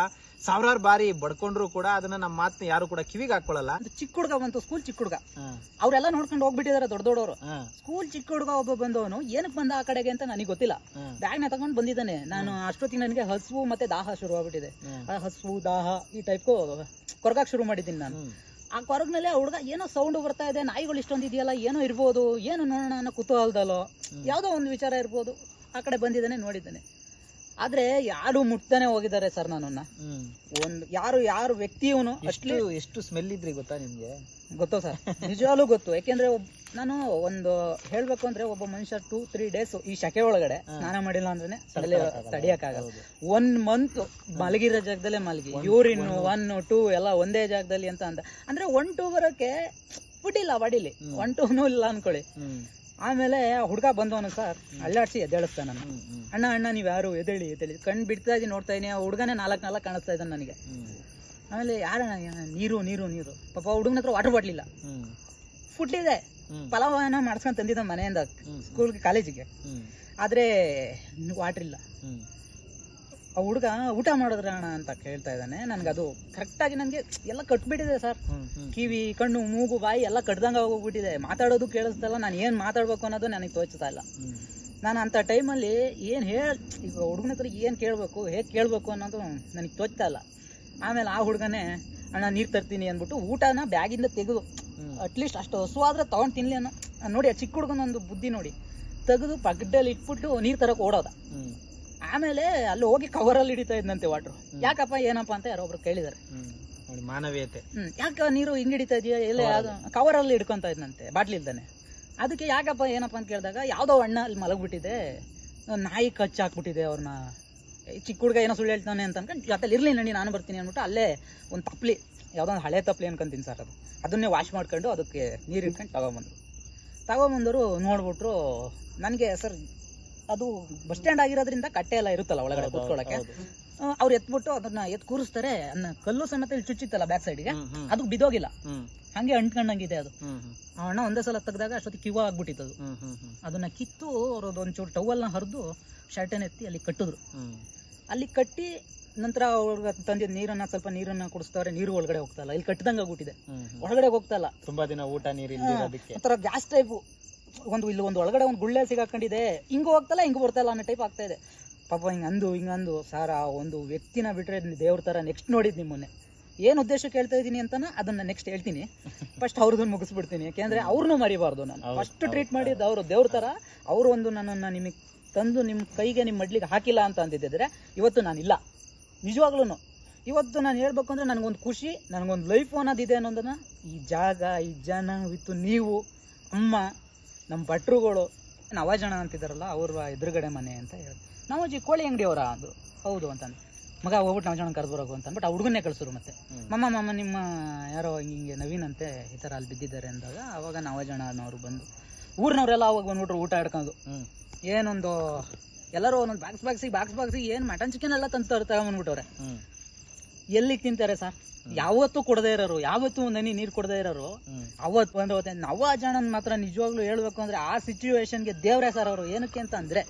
ಸಾವಿರಾರು ಬಾರಿ ಬಡ್ಕೊಂಡ್ರು ಕೂಡ ಅದನ್ನ ನಮ್ಮ ಮಾತನ್ನ ಯಾರು ಕೂಡ ಕಿವಿಗೆ ಹಾಕೊಳ್ಳಲ್ಲ ಚಿಕ್ಕ ಹುಡುಗ ಬಂತು ಸ್ಕೂಲ್ ಚಿಕ್ಕ ಹುಡುಗ. ಅವರೆಲ್ಲಾ ನೋಡ್ಕೊಂಡು ಹೋಗ್ಬಿಟ್ಟಿದಾರೆ ದೊಡ್ಡ ದೊಡ್ಡವರು. ಸ್ಕೂಲ್ ಚಿಕ್ಕ ಹುಡುಗ ಒಬ್ಬ ಬಂದವನು ಏನಕ್ಕೆ ಬಂದ ಆ ಕಡೆಗೆ ಅಂತ ನನಗೆ ಗೊತ್ತಿಲ್ಲ. ಬ್ಯಾಗ್ ಬ್ಯಾಗ್ನ ತಗೊಂಡು ಬಂದಿದ್ದಾನೆ. ನಾನು ಅಷ್ಟೊತ್ತಿಗೆ ನನಗೆ ಹಸುವು ಮತ್ತೆ ದಾಹ ಶುರು ಆಗ್ಬಿಟ್ಟಿದೆ. ಆ ಹಸುವು ದಾಹ ಈ ಟೈಪ್ ಕೊರಗಾಕ್ ಶುರು ಮಾಡಿದ್ದೀನಿ ನಾನು. ಆ ಕೊರಗ್ನಲ್ಲಿ ಆ ಹುಡುಗ ಏನೋ ಸೌಂಡ್ ಬರ್ತಾ ಇದೆ ನಾಯಿಗಳು ಇಷ್ಟೊಂದು ಇದೆಯಲ್ಲ ಏನೋ ಇರ್ಬೋದು ಏನು ನೋಡೋಣ ಅನ್ನೋ ಕುತೂಹಲದಲ್ಲೋ ಯಾವುದೋ ಒಂದು ವಿಚಾರ ಇರ್ಬೋದು. ಆ ಕಡೆ ಬಂದಿದ್ದಾನೆ ನೋಡಿದ್ದಾನೆ. ಆದ್ರೆ ಯಾರು ಮುಟ್ತಾನೆ ಹೋಗಿದ್ದಾರೆ ಸರ್ ನನ್ನನ್ನ. ಒಂದ್ ಯಾರು ಯಾರು ವ್ಯಕ್ತಿಯವನು ಅಷ್ಟು ಎಷ್ಟು ಸ್ಮೆಲ್ ಇದ್ರಿ ಗೊತ್ತಾ ನಿಮ್ಗೆ? ಗೊತ್ತೋ ಸರ್? ನಿಜವಾಗ್ಲೂ ಗೊತ್ತು. ಯಾಕೆಂದ್ರೆ ನಾನು ಒಂದು ಹೇಳ್ಬೇಕು ಅಂದ್ರೆ ಒಬ್ಬ ಮನುಷ್ಯ ಟೂ ತ್ರೀ ಡೇಸ್ ಈ ಶಕೆ ಒಳಗಡೆ ಸ್ನಾನ ಮಾಡಿಲ್ಲ ಅಂದ್ರೆ ತಡಿಯಕ್ಕಾಗಲ್ಲ. ಒನ್ ಮಂತ್ ಮಲಗಿರೋ ಜಾಗದಲ್ಲೇ ಮಲಗಿ. ಯೂರಿನ್ ಒನ್ ಟೂ ಎಲ್ಲ ಒಂದೇ ಜಾಗದಲ್ಲಿ ಅಂತ ಅಂದ. ಅಂದ್ರೆ ಒನ್ ಟೂ ಬರೋಕೆ ಬಿಡಿಲ್ಲ ಬಡಿಲಿ ಒನ್ ಟೂನು ಇಲ್ಲ ಅನ್ಕೊಳ್ಳಿ. ಆಮೇಲೆ ಹುಡುಗ ಬಂದವನು ಸರ್ ಅಲ್ಲಾಡ್ಸಿ ಎದ್ದೇಳಿಸ್ತಾನ ಅಣ್ಣ ಅಣ್ಣ ನೀವು ಯಾರು? ಎದ್ದೇಳಿ ಎದ್ದೇಳಿ. ಕಣ್ ಬಿಡ್ತಾ ಇದೀನಿ ನೋಡ್ತಾ ಇದೀನಿ ಆ ಹುಡುಗನೇ ನಾಲ್ಕು ನಾಲ್ಕು ಕಾಣಿಸ್ತಾ ಇದ್ದಾನೆ ನನಗೆ. ಆಮೇಲೆ ಯಾರಣ್ಣ ನೀರು ನೀರು ನೀರು. ಪಾಪ ಹುಡುಗನ ಹತ್ರ ವಾಟರ್ ಬಾಟ್ಲಿಲ್ಲ ಇದೆ. ಪಲಾವ್ ಏನೋ ಮಾಡ್ಸ್ಕೊಂಡ್ ತಂದಿದ್ದ ಮನೆಯಿಂದ ಸ್ಕೂಲ್ ಸ್ಕೂಲ್ಗೆ ಕಾಲೇಜಿಗೆ ಆದರೆ ವಾಟರ್ ಇಲ್ಲ. ಆ ಹುಡುಗ ಊಟ ಮಾಡಿದ್ರ ಅಣ್ಣ ಅಂತ ಕೇಳ್ತಾ ಇದ್ದಾನೆ. ನನ್ಗೆ ಅದು ಕರೆಕ್ಟಾಗಿ ನನಗೆ ಎಲ್ಲ ಕಟ್ಬಿಟ್ಟಿದೆ ಸರ್. ಕಿವಿ ಕಣ್ಣು ಮೂಗು ಬಾಯಿ ಎಲ್ಲ ಕಟ್ದಂಗ ಹೋಗ್ಬಿಟ್ಟಿದೆ ಮಾತಾಡೋದು ಕೇಳಿಸ್ತಲ್ಲ ನಾನು ಏನ್ ಮಾತಾಡ್ಬೇಕು ಅನ್ನೋದು ನನಗೆ ತೋಚ್ತಾ ಇಲ್ಲ. ನಾನು ಅಂತ ಟೈಮಲ್ಲಿ ಏನ್ ಹೇಳ್ ಈಗ ಹುಡುಗನ ಹತ್ರ ಏನ್ ಕೇಳ್ಬೇಕು ಹೇಗೆ ಕೇಳ್ಬೇಕು ಅನ್ನೋದು ನನಗೆ ತೋಚ್ತಾ ಇಲ್ಲ. ಆಮೇಲೆ ಆ ಹುಡುಗನೇ ಅಣ್ಣ ನೀರು ತರ್ತೀನಿ ಅಂದ್ಬಿಟ್ಟು ಊಟನ ಬ್ಯಾಗಿಂದ ತೆಗೆದು ಅಟ್ಲೀಸ್ಟ್ ಅಷ್ಟು ಹಸು ಆದ್ರೆ ತಗೊಂಡ್ ತಿನ್ಲಿ ಅನ್ನೋ ನೋಡಿ ಆ ಚಿಕ್ಕ ಹುಡುಗನ ಒಂದು ಬುದ್ಧಿ ನೋಡಿ. ತೆಗೆದು ಪಗಡಲ್ಲಿ ಇಟ್ಬಿಟ್ಟು ನೀರು ತರಕ್ಕೆ ಓಡೋದ. ಆಮೇಲೆ ಅಲ್ಲಿ ಹೋಗಿ ಕವರಲ್ಲಿ ಹಿಡಿತಾ ಇದ್ನಂತೆ ವಾಟ್ರು ಯಾಕಪ್ಪ ಏನಪ್ಪ ಅಂತ ಯಾರೋ ಒಬ್ರು ಕೇಳಿದಾರೆ. ಮಾನವೀಯತೆ. ಹ್ಮ್ ಯಾಕ ನೀರು ಹಿಂಗ್ ಹಿಡಿತಾ ಇದೆಯಾ ಎಲ್ಲ ಯಾವ್ದು? ಕವರಲ್ಲಿ ಹಿಡ್ಕೊಂತ ಇದ್ನಂತೆ ಬಾಟ್ಲಿ ಇಲ್ದಾನೆ. ಅದಕ್ಕೆ ಯಾಕಪ್ಪ ಏನಪ್ಪ ಅಂತ ಕೇಳಿದಾಗ ಯಾವ್ದೋ ಅಣ್ಣ ಅಲ್ಲಿ ಮಲಗ್ಬಿಟ್ಟಿದೆ ನಾಯಿ ಕಚ್ಚ ಹಾಕ್ಬಿಟ್ಟಿದೆ ಅವ್ರನ್ನ ಚಿಕ್ಕ ಹುಡುಗ ಏನೋ ಸುಳ್ಳು ಹೇಳ್ತಾನೆ ಅಂತ ಅನ್ಕೊಂಡು ಜೊತೆಲಿ ಇರ್ಲಿ ನಡಿ ನಾನು ಬರ್ತೀನಿ ಅಂದ್ಬಿಟ್ಟು ಅಲ್ಲೇ ಒಂದು ತಪ್ಲಿ ಯಾವ್ದೋ ಒಂದು ಹಳೆ ತಪ್ಲಿ ಅನ್ಕೊಂತೀನಿ ಸರ್ ಅದು. ಅದನ್ನೇ ವಾಶ್ ಮಾಡ್ಕೊಂಡು ಅದಕ್ಕೆ ನೀರು ಇಟ್ಕೊಂಡು ತಗೊಂಬಂದ್ರು. ತಗೊಂಬಂದರು ನೋಡ್ಬಿಟ್ರು ನನಗೆ ಸರ್ ಅದು ಬಸ್ ಸ್ಟ್ಯಾಂಡ್ ಆಗಿರೋದ್ರಿಂದ ಕಟ್ಟೆ ಎಲ್ಲ ಇರುತ್ತಲ್ಲ ಒಳಗಡೆ ಕೂತ್ಕೊಳ್ಳೋಕೆ. ಅವ್ರು ಎತ್ಬಿಟ್ಟು ಅದನ್ನ ಎತ್ ಕೂರಿಸ್ತಾರೆ ಅನ್ನ ಕಲ್ಲು ಸಮೇತ ಇಲ್ಲಿ ಚುಚ್ಚಿತ್ತಲ್ಲ ಬ್ಯಾಕ್ ಸೈಡ್ಗೆ ಅದು ಬಿದ್ದೋಗಿಲ್ಲ. ಹ್ಮ್. ಹಂಗೆ ಅಂಟ್ಕೊಂಡಂಗಿದೆ ಅದು. ಆ ಅಣ್ಣ ಒಂದೇ ಸಲ ತೆಗ್ದಾಗ ಅಷ್ಟೊತ್ತಿಗೆ ಕಿವ ಆಗ್ಬಿಟ್ಟಿತ್ತು ಅದು. ಅದನ್ನ ಕಿತ್ತು ಅವ್ರದ್ದು ಒಂಚೂರು ಟವಲ್ನ ಹರಿದು ಶರ್ಟನ್ ಎತ್ತಿ ಅಲ್ಲಿ ಕಟ್ಟಿದ್ರು. ಅಲ್ಲಿ ಕಟ್ಟಿ ನಂತರ ಅವ್ರಿಗೆ ತಂದಿದ್ದ ನೀರನ್ನ ಸ್ವಲ್ಪ ನೀರನ್ನ ಕುಡಿಸ್ತಾರೆ ನೀರು ಒಳಗಡೆ ಹೋಗ್ತಾ ಇಲ್ಲ. ಇಲ್ಲಿ ಕಟ್ಟದಂಗ ಆಗ್ಬಿಟ್ಟಿದೆ. ಒಳಗಡೆ ಹೋಗ್ತಾ ಇಲ್ಲ. ತುಂಬಾ ದಿನ ಊಟ ನೀರು ಒಂಥರ ಗ್ಯಾಸ್ ಟೈಪು ಒಂದು ಇಲ್ಲಿ ಒಂದು ಒಳಗಡೆ ಒಂದು ಗುಳ್ಳೆ ಸಿಗಾಕೊಂಡಿದೆ. ಹಿಂಗೂ ಹೋಗ್ತಲ್ಲ ಹಿಂಗೂ ಬರ್ತಲ್ಲ ಅನ್ನೋ ಟೈಪ್ ಆಗ್ತಾ ಇದೆ. ಪಾಪ ಹಿಂಗಂದು ಅಂದು ಹಿಂಗ್ ಅಂದು ಸಾರ ಒಂದು ವ್ಯಕ್ತಿನ ಬಿಟ್ರೆ ದೇವ್ರ ತರ ನೆಕ್ಸ್ಟ್ ನೋಡಿದ್ದು ನಿಮ್ಮನ್ನೇ. ಏನು ಉದ್ದೇಶ ಕೇಳ್ತಾ ಇದ್ದೀನಿ ಅಂತಾನೆ ಅದನ್ನ ನೆಕ್ಸ್ಟ್ ಹೇಳ್ತೀನಿ. ಫಸ್ಟ್ ಅವ್ರದನ್ನ ಮುಗಿಸ್ಬಿಡ್ತೀನಿ. ಯಾಕೆಂದ್ರೆ ಅವ್ರನ್ನೂ ಮರಿಬಾರ್ದು ನಾನು. ಫಸ್ಟ್ ಟ್ರೀಟ್ ಮಾಡಿದ್ದು ಅವರು ದೇವ್ರ ತರ. ಅವರು ಒಂದು ನನ್ನನ್ನು ನಿಮಗೆ ತಂದು ನಿಮ್ಮ ಕೈಗೆ ನಿಮ್ಮ ಮಡ್ಲಿಗೆ ಹಾಕಿಲ್ಲ ಅಂತ ಅಂದಿದ್ದಿದ್ರೆ ಇವತ್ತು ನಾನಿಲ್ಲ. ನಿಜವಾಗ್ಲೂ ಇವತ್ತು ನಾನು ಹೇಳ್ಬೇಕು ಅಂದರೆ ನನಗೊಂದು ಖುಷಿ ನನಗೊಂದು ಲೈಫ್ ಅನ್ನೋದಿದೆ ಅನ್ನೋದನ್ನು ಈ ಜಾಗ ಈ ಜನ ವಿತ್ತು ನೀವು ಅಮ್ಮ ನಮ್ಮ ಭಟ್ರುಗಳು ನವಾಜಣ ಅಂತಿದ್ದಾರಲ್ಲ ಅವ್ರ ಎದುರುಗಡೆ ಮನೆ ಅಂತ ಹೇಳಿ ನವಾಜಿ ಕೋಳಿ ಅಂಗಡಿಯವರ ಅದು. ಹೌದು ಅಂತಂದು. ಮಗ ಹೋಗ್ಬಿಟ್ಟು ನವಾಜಣ ಕರೆದ್ಬರೋಕು ಅಂತ ಅಂದ್ಬಿಟ್ಟು ಆ ಹುಡುಗನ್ನೇ ಕಳ್ಸೋರು ಮತ್ತೆ. ಮಮ್ಮ ಮಮ್ಮ ನಿಮ್ಮ ಯಾರೋ ಹಿಂಗೆ ನವೀನ್ ಅಂತೆ ಈ ಥರ ಅಲ್ಲಿ ಬಿದ್ದಿದ್ದಾರೆ ಅಂದಾಗ ಅವಾಗ ನವಾಜಣ ಅನ್ನೋರು ಬಂದು ಊರಿನವರೆಲ್ಲ ಅವಾಗ ಬಂದ್ಬಿಟ್ರು ಊಟ ಆಡ್ಕೊಂಡು. ಏನೊಂದು ಎಲ್ಲರೂ ಒಂದೊಂದು ಬಾಕ್ಸ್ ಬಾಕ್ಸಿಗೆ ಬಾಕ್ಸ್ ಬಾಕ್ಸಿಗೆ ಏನು ಮಟನ್ ಚಿಕನ್ ಎಲ್ಲ ತಂದು ತಗೊಂಡ್ಬಿಟ್ಟವ್ರೆ ಹ್ಮ್ ಎಲ್ಲಿಗೆ ತಿಂತಾರೆ ಸರ್? ಯಾವತ್ತೂ ಕೊಡದೇ ಇರೋರು ಯಾವತ್ತೂ ಒಂದು ಹನಿ ನೀರು ಕೊಡದೇ ಇರೋರು ಅವತ್ತು ಅವತ್ತೆ ನವಾಜಣನ್ ಮಾತ್ರ ನಿಜವಾಗ್ಲೂ ಹೇಳ್ಬೇಕು ಅಂದ್ರೆ ಆ ಸಿಚುವೇಶನ್ಗೆ ದೇವ್ರೆ ಸರ್ ಅವರು. ಏನಕ್ಕೆ ಅಂತ ಅಂದ್ರೆ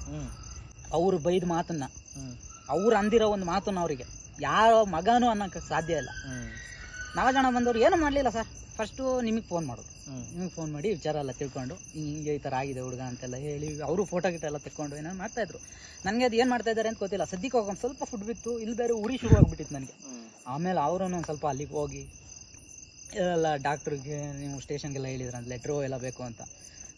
ಅವ್ರು ಬೈದ ಮಾತನ್ನ ಅವ್ರು ಅಂದಿರೋ ಒಂದು ಮಾತನ್ನ ಅವರಿಗೆ. ಯಾರ ಮಗನೂ ಅನ್ನೋಕೆ ಸಾಧ್ಯ ಇಲ್ಲ. ಹ್ಮ್. ನವಾಜಣ ಬಂದವರು ಏನು ಮಾಡ್ಲಿಲ್ಲ ಸರ್? ಫಸ್ಟು ನಿಮಗೆ ಫೋನ್ ಮಾಡೋದು. ನಿಮ್ಗೆ ಫೋನ್ ಮಾಡಿ ವಿಚಾರ ಎಲ್ಲ ತಿಳ್ಕೊಂಡು ಹಿಂಗೆ ಈ ಥರ ಆಗಿದೆ ಹುಡುಗ ಅಂತೆಲ್ಲ ಹೇಳಿ ಅವರು ಫೋಟೋ ಗಿಟ ಎಲ್ಲ ತೆಕ್ಕೊಂಡು ಏನೋ ಮಾಡ್ತಾ ಇದ್ರು. ನನಗೆ ಅದು ಏನು ಮಾಡ್ತಾ ಇದ್ದಾರೆ ಅಂತ ಗೊತ್ತಿಲ್ಲ. ಸದ್ಯಕ್ಕೆ ಹೋಗಿ ಒಂದು ಸ್ವಲ್ಪ ಫುಡ್ ಬಿತ್ತು ಇಲ್ಲಿ ಬೇರೆ ಉರಿ ಶುರು ಆಗ್ಬಿಟ್ಟಿತ್ತು ನನಗೆ ಆಮೇಲೆ ಅವರು ಒಂದು ಸ್ವಲ್ಪ ಅಲ್ಲಿಗೆ ಹೋಗಿ ಎಲ್ಲ ಡಾಕ್ಟ್ರಿಗೆ ನೀವು ಸ್ಟೇಷನ್ಗೆಲ್ಲ ಹೇಳಿದ್ರಂತ ಲೆಟ್ರು ಎಲ್ಲ ಬೇಕು ಅಂತ.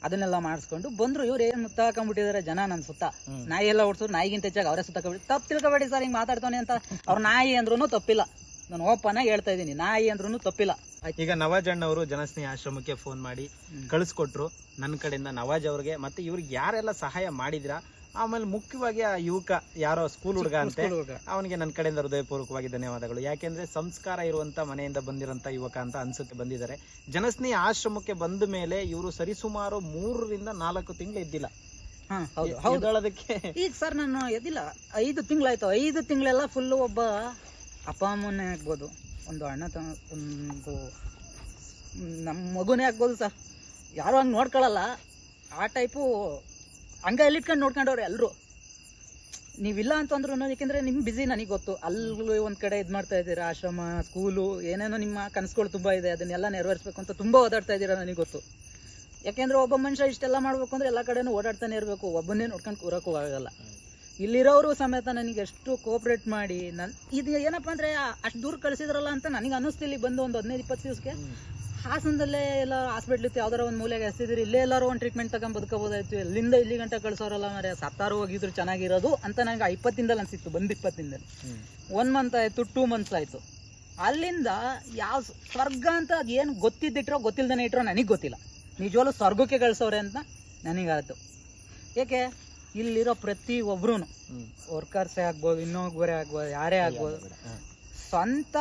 ಅದನ್ನೆಲ್ಲ ಮಾಡಿಸ್ಕೊಂಡು ಬಂದ್ರು. ಇವ್ರು ಏನು ಮುತ್ತ ಹಾಕೊಂಡ್ಬಿಟ್ಟಿದ್ದಾರೆ ಜನ ನನ್ನ ಸುತ್ತ. ನಾಯಿ ಎಲ್ಲ ಓಡಿಸೋರು ನಾಯಿಗಿಂತ ಹೆಚ್ಚಾಗಿ ಅವರೇ ಸುತ್ತಕೊಂಡು ತಪ್ಪು ತಿಳ್ಕೊಬೇಡಿ ಸರ್ ಹಿಂಗೆ ಮಾತಾಡ್ತಾನೆ ಅಂತ. ಅವ್ರ ನಾಯಿ ಅಂದ್ರೂ ತಪ್ಪಿಲ್ಲ. ನಾನು ಓಪನ್ ಆಗಿ ಹೇಳ್ತಾ ಇದ್ದೀನಿ ನಾಯಿ ಅಂದ್ರೂ ತಪ್ಪಿಲ್ಲ. ಈಗ ನವಾಜ್ ಅಣ್ಣವರು ಜನಸ್ನೇಹಿ ಆಶ್ರಮಕ್ಕೆ ಫೋನ್ ಮಾಡಿ ಕಳಿಸ್ಕೊಟ್ರು. ನನ್ನ ಕಡೆಯಿಂದ ನವಾಜ್ ಅವ್ರಿಗೆ ಮತ್ತೆ ಇವ್ರಿಗೆ ಯಾರೆಲ್ಲ ಸಹಾಯ ಮಾಡಿದ್ರಾ? ಆಮೇಲೆ ಮುಖ್ಯವಾಗಿ ಆ ಯುವಕ ಯಾರೋ ಸ್ಕೂಲ್ ಹುಡುಗ ಅಂತ. ಅವನಿಗೆ ನನ್ನ ಕಡೆಯಿಂದ ಹೃದಯಪೂರ್ವಕವಾಗಿ ಧನ್ಯವಾದಗಳು. ಯಾಕೆಂದ್ರೆ ಸಂಸ್ಕಾರ ಇರುವಂತ ಮನೆಯಿಂದ ಬಂದಿರಂತ ಯುವಕ ಅಂತ ಅನ್ಸುತ್ತೆ ಬಂದಿದ್ದಾರೆ. ಜನಸ್ನೇಹಿ ಆಶ್ರಮಕ್ಕೆ ಬಂದ ಮೇಲೆ ಇವರು ಸರಿಸುಮಾರು ಮೂರರಿಂದ ನಾಲ್ಕು ತಿಂಗಳು ಇದ್ದಿಲ್ಲ. ಈಗ ಸರ್ ನಾನು ಎದ್ದಿಲ್ಲ ಐದು ತಿಂಗಳಾಯ್ತು. ಐದು ತಿಂಗಳೆಲ್ಲ ಫುಲ್ ಒಬ್ಬ ಅಪ್ಪ ಅಮ್ಮನೇ ಆಗ್ಬೋದು ಒಂದು ಅಣ್ಣ ತ ಒಂದು ನಮ್ಮ ಮಗುನೇ ಆಗ್ಬೋದು ಸರ್. ಯಾರು ಹಂಗೆ ನೋಡ್ಕೊಳ್ಳಲ್ಲ ಆ ಟೈಪು ಹಂಗ ಎಲ್ಲಿಟ್ಕೊಂಡು ನೋಡ್ಕೊಂಡವ್ರೆ ಎಲ್ಲರೂ ನೀವಿಲ್ಲ ಅಂತಂದ್ರು ಯಾಕೆಂದ್ರೆ ನಿಮ್ ಬಿಸಿ ನನಗೆ ಗೊತ್ತು. ಅಲ್ಲಿ ಒಂದ್ ಕಡೆ ಇದು ಮಾಡ್ತಾ ಇದ್ದೀರಾ, ಆಶ್ರಮ ಸ್ಕೂಲು ಏನೇನೋ ನಿಮ್ಮ ಕನಸುಗಳು ತುಂಬಾ ಇದೆ, ಅದನ್ನೆಲ್ಲ ನೆರವೇರಿಸ್ಬೇಕು ಅಂತ ತುಂಬಾ ಓದಾಡ್ತಾ ಇದ್ದೀರಾ ನನಗೆ ಗೊತ್ತು. ಯಾಕೆಂದ್ರೆ ಒಬ್ಬ ಮನುಷ್ಯ ಇಷ್ಟೆಲ್ಲ ಮಾಡ್ಬೇಕು ಅಂದ್ರೆ ಎಲ್ಲ ಕಡೆನೂ ಓಡಾಡ್ತಾನೆ ಇರಬೇಕು, ಒಬ್ಬನ್ನೇ ನೋಡ್ಕೊಂಡು ಕೂರಕ್ಕೂ ಆಗಲ್ಲ. ಇಲ್ಲಿರೋರು ಸಮೇತ ನನಗೆ ಎಷ್ಟು ಕೋಆಪ್ರೇಟ್ ಮಾಡಿ ನನ್ ಇದು ಏನಪ್ಪಾ ಅಂದ್ರೆ ಅಷ್ಟು ದೂರ ಕಳಿಸಿದ್ರಲ್ಲ ಅಂತ ನನಗೆ ಅನ್ನಿಸ್ತಿಲ್ಲ ಇಲ್ಲಿ ಬಂದು ಒಂದು ಹದಿನೈದು, ಇಪ್ಪತ್ತು ದಿವಸಕ್ಕೆ. ಹಾಸನದಲ್ಲೇ ಎಲ್ಲ ಹಾಸ್ಪಿಟ್ಲ್ ಇತ್ತು ಯಾವ್ದಾರ ಒಂದು ಮೂಲೆಗೆ ಹಸ್ತಿದ್ರು ಇಲ್ಲೇ ಎಲ್ಲರೂ ಒಂದು ಟ್ರೀಟ್ಮೆಂಟ್ ತಗೊಂಡ್ ಬದುಕಬಹುದಾಯ್ತು ಎಲ್ಲಿಂದ ಇಲ್ಲಿ ಗಂಟೆ ಕಳ್ಸೋರಲ್ಲ ಮರೆ ಸತ್ತಾರು ಹೋಗಿದ್ರು ಚೆನ್ನಾಗಿರೋದು ಅಂತ ನನಗೆ ಆ ಇಪ್ಪತ್ತಿಂದಲ್ಲಿ ಅನ್ಸಿತ್ತು ಬಂದು ಇಪ್ಪತ್ತಿಂದ ಒನ್ ಮಂತ್ ಆಯ್ತು ಟೂ ಮಂತ್ಸ್ ಆಯ್ತು. ಅಲ್ಲಿಂದ ಯಾವ ಸ್ವರ್ಗ ಅಂತ ಅದೇನು ಗೊತ್ತಿದ್ದಿಟ್ರೋ ಗೊತ್ತಿಲ್ದನೇ ಇಟ್ರೋ ನನಗೆ ಗೊತ್ತಿಲ್ಲ. ನಿಜವಾಗ್ಲು ಸ್ವರ್ಗಕ್ಕೆ ಕಳ್ಸೋರೆ ಅಂತ ನನಗಾಯ್ತು. ಏಕೆ? ಇಲ್ಲಿರೋ ಪ್ರತಿ ಒಬ್ರು ವರ್ಕರ್ಸೇ ಆಗ್ಬೋದು ಇನ್ನೊಬ್ಬರೇ ಆಗ್ಬೋದು ಯಾರೇ ಆಗ್ಬೋದು. ಸ್ವಂತ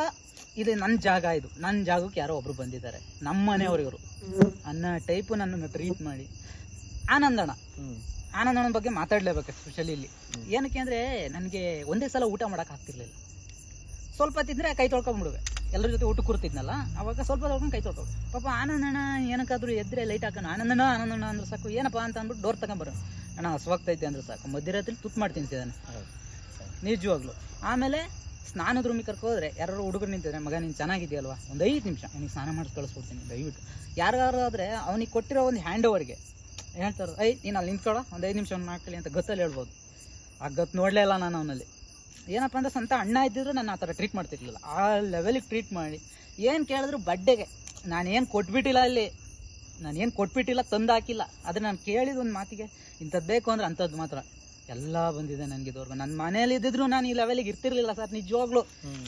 ಇದು ನನ್ನ ಜಾಗ ಇದು. ನನ್ನ ಜಾಗಕ್ಕೆ ಯಾರೋ ಒಬ್ರು ಬಂದಿದ್ದಾರೆ. ನಮ್ಮ ಮನೆಯವ್ರಿವರು ಅನ್ನೋ ಟೈಪು ನನ್ನ ಟ್ರೀಟ್ ಮಾಡಿ. ಆನಂದಣ ಆನಂದನ ಬಗ್ಗೆ ಮಾತಾಡ್ಲೇಬೇಕು ಸ್ಪೆಷಲಿ ಇಲ್ಲಿ. ಏನಕ್ಕೆ ಅಂದ್ರೆ ನನಗೆ ಒಂದೇ ಸಲ ಊಟ ಮಾಡಕ್ ಆಗ್ತಿರ್ಲಿಲ್ಲ. ಸ್ವಲ್ಪ ತಿಂದ್ರೆ ಕೈ ತೊಳ್ಕೊಂಡ್ಬಿಡುವೆ. ಎಲ್ಲರ ಜೊತೆ ಊಟ ಕೂರ್ತಿದ್ನಲ್ಲ ಅವಾಗ ಸ್ವಲ್ಪ ತೊಳ್ಕೊಂಡು ಕೈ ತೊಳ್ಕೊ ಪಾಪ ಆನಂದಣ್ಣ ಏನಕ್ಕಾದ್ರೂ ಎದ್ರೆ ಲೈಟ್ ಹಾಕೋಣ. ಆನಂದಣ್ಣ ಆನಂದಣ್ಣ ಅಂದ್ರೆ ಸಾಕು. ಏನಪ್ಪ ಅಂತ ಅಂದ್ಬಿಟ್ಟು ಡೋರ್ ತಗೊಂಬರು ಅಣ್ಣ ಹಸುವಾಗ್ತೈತೆ ಅಂದ್ರೆ ಸಾಕು. ಮಧ್ಯರಾತ್ರಿ ತುತ್ತು ಮಾಡಿ ತಿಂತಿದ್ದಾನೆ ನಿಜವಾಗ್ಲು. ಆಮೇಲೆ ಸ್ನಾನದ ರೂಮಿಗೆ ಕರ್ಕೋದ್ರೆ ಯಾರು ಹುಡುಗರು ನಿಂತಿದ್ರೆ, ಮಗ, ನೀನು ಚೆನ್ನಾಗಿದೆಯಲ್ವಾ ಒಂದು ಐದು ನಿಮಿಷ ಅವನಿಗೆ ಸ್ನಾನ ಮಾಡಿಸಿ ಕಳಿಸ್ಕೊಡ್ತೀನಿ, ದಯವಿಟ್ಟು. ಯಾರು ಆದ್ರೆ ಅವನಿಗೆ ಕೊಟ್ಟಿರೋ ಒಂದು ಹ್ಯಾಂಡ್ ಓವರ್ಗೆ ಹೇಳ್ತಾರೆ ಐ ನೀನು ಅಲ್ಲಿ ನಿಂತ್ಕೊಳ್ಳೋ ಒಂದು ಐದು ನಿಮಿಷ ಅವ್ನು ಅಂತ ಗೊತ್ತಲ್ಲಿ ಹೇಳ್ಬೋದು. ಆ ಗೊತ್ತು ನೋಡಲೇ ಇಲ್ಲ ನಾನು ಅವನಲ್ಲಿ. ಏನಪ್ಪ ಅಂದ್ರೆ ಸ್ವಂತ ಅಣ್ಣ ಇದ್ದಿದ್ರು ನಾನು ಆ ಥರ ಟ್ರೀಟ್ ಮಾಡ್ತಿರ್ಲಿಲ್ಲ. ಆ ಲೆವೆಲಿಗೆ ಟ್ರೀಟ್ ಮಾಡಿ, ಏನು ಕೇಳಿದ್ರು ಬಡ್ಡೆಗೆ ಏನು ಕೊಟ್ಬಿಟ್ಟಿಲ್ಲ ಅಲ್ಲಿ ನಾನೇನು ಕೊಟ್ಬಿಟ್ಟಿಲ್ಲ ತಂದು ಹಾಕಿಲ್ಲ ಆದರೆ ನಾನು ಕೇಳಿದ ಒಂದು ಮಾತಿಗೆ ಇಂಥದ್ದು ಬೇಕು ಅಂದ್ರೆ ಅಂಥದ್ದು ಮಾತ್ರ. ಎಲ್ಲ ಬಂದಿದೆ ನನಗೆ ಇದುವರೆಗೂ ನನ್ನ ಮನೇಲಿ ಇದ್ದಿದ್ರು ನಾನು ಈ ಲೆವೆಲಿಗೆ ಇರ್ತಿರ್ಲಿಲ್ಲ ಸರ್ ನಿಜವಾಗ್ಲು.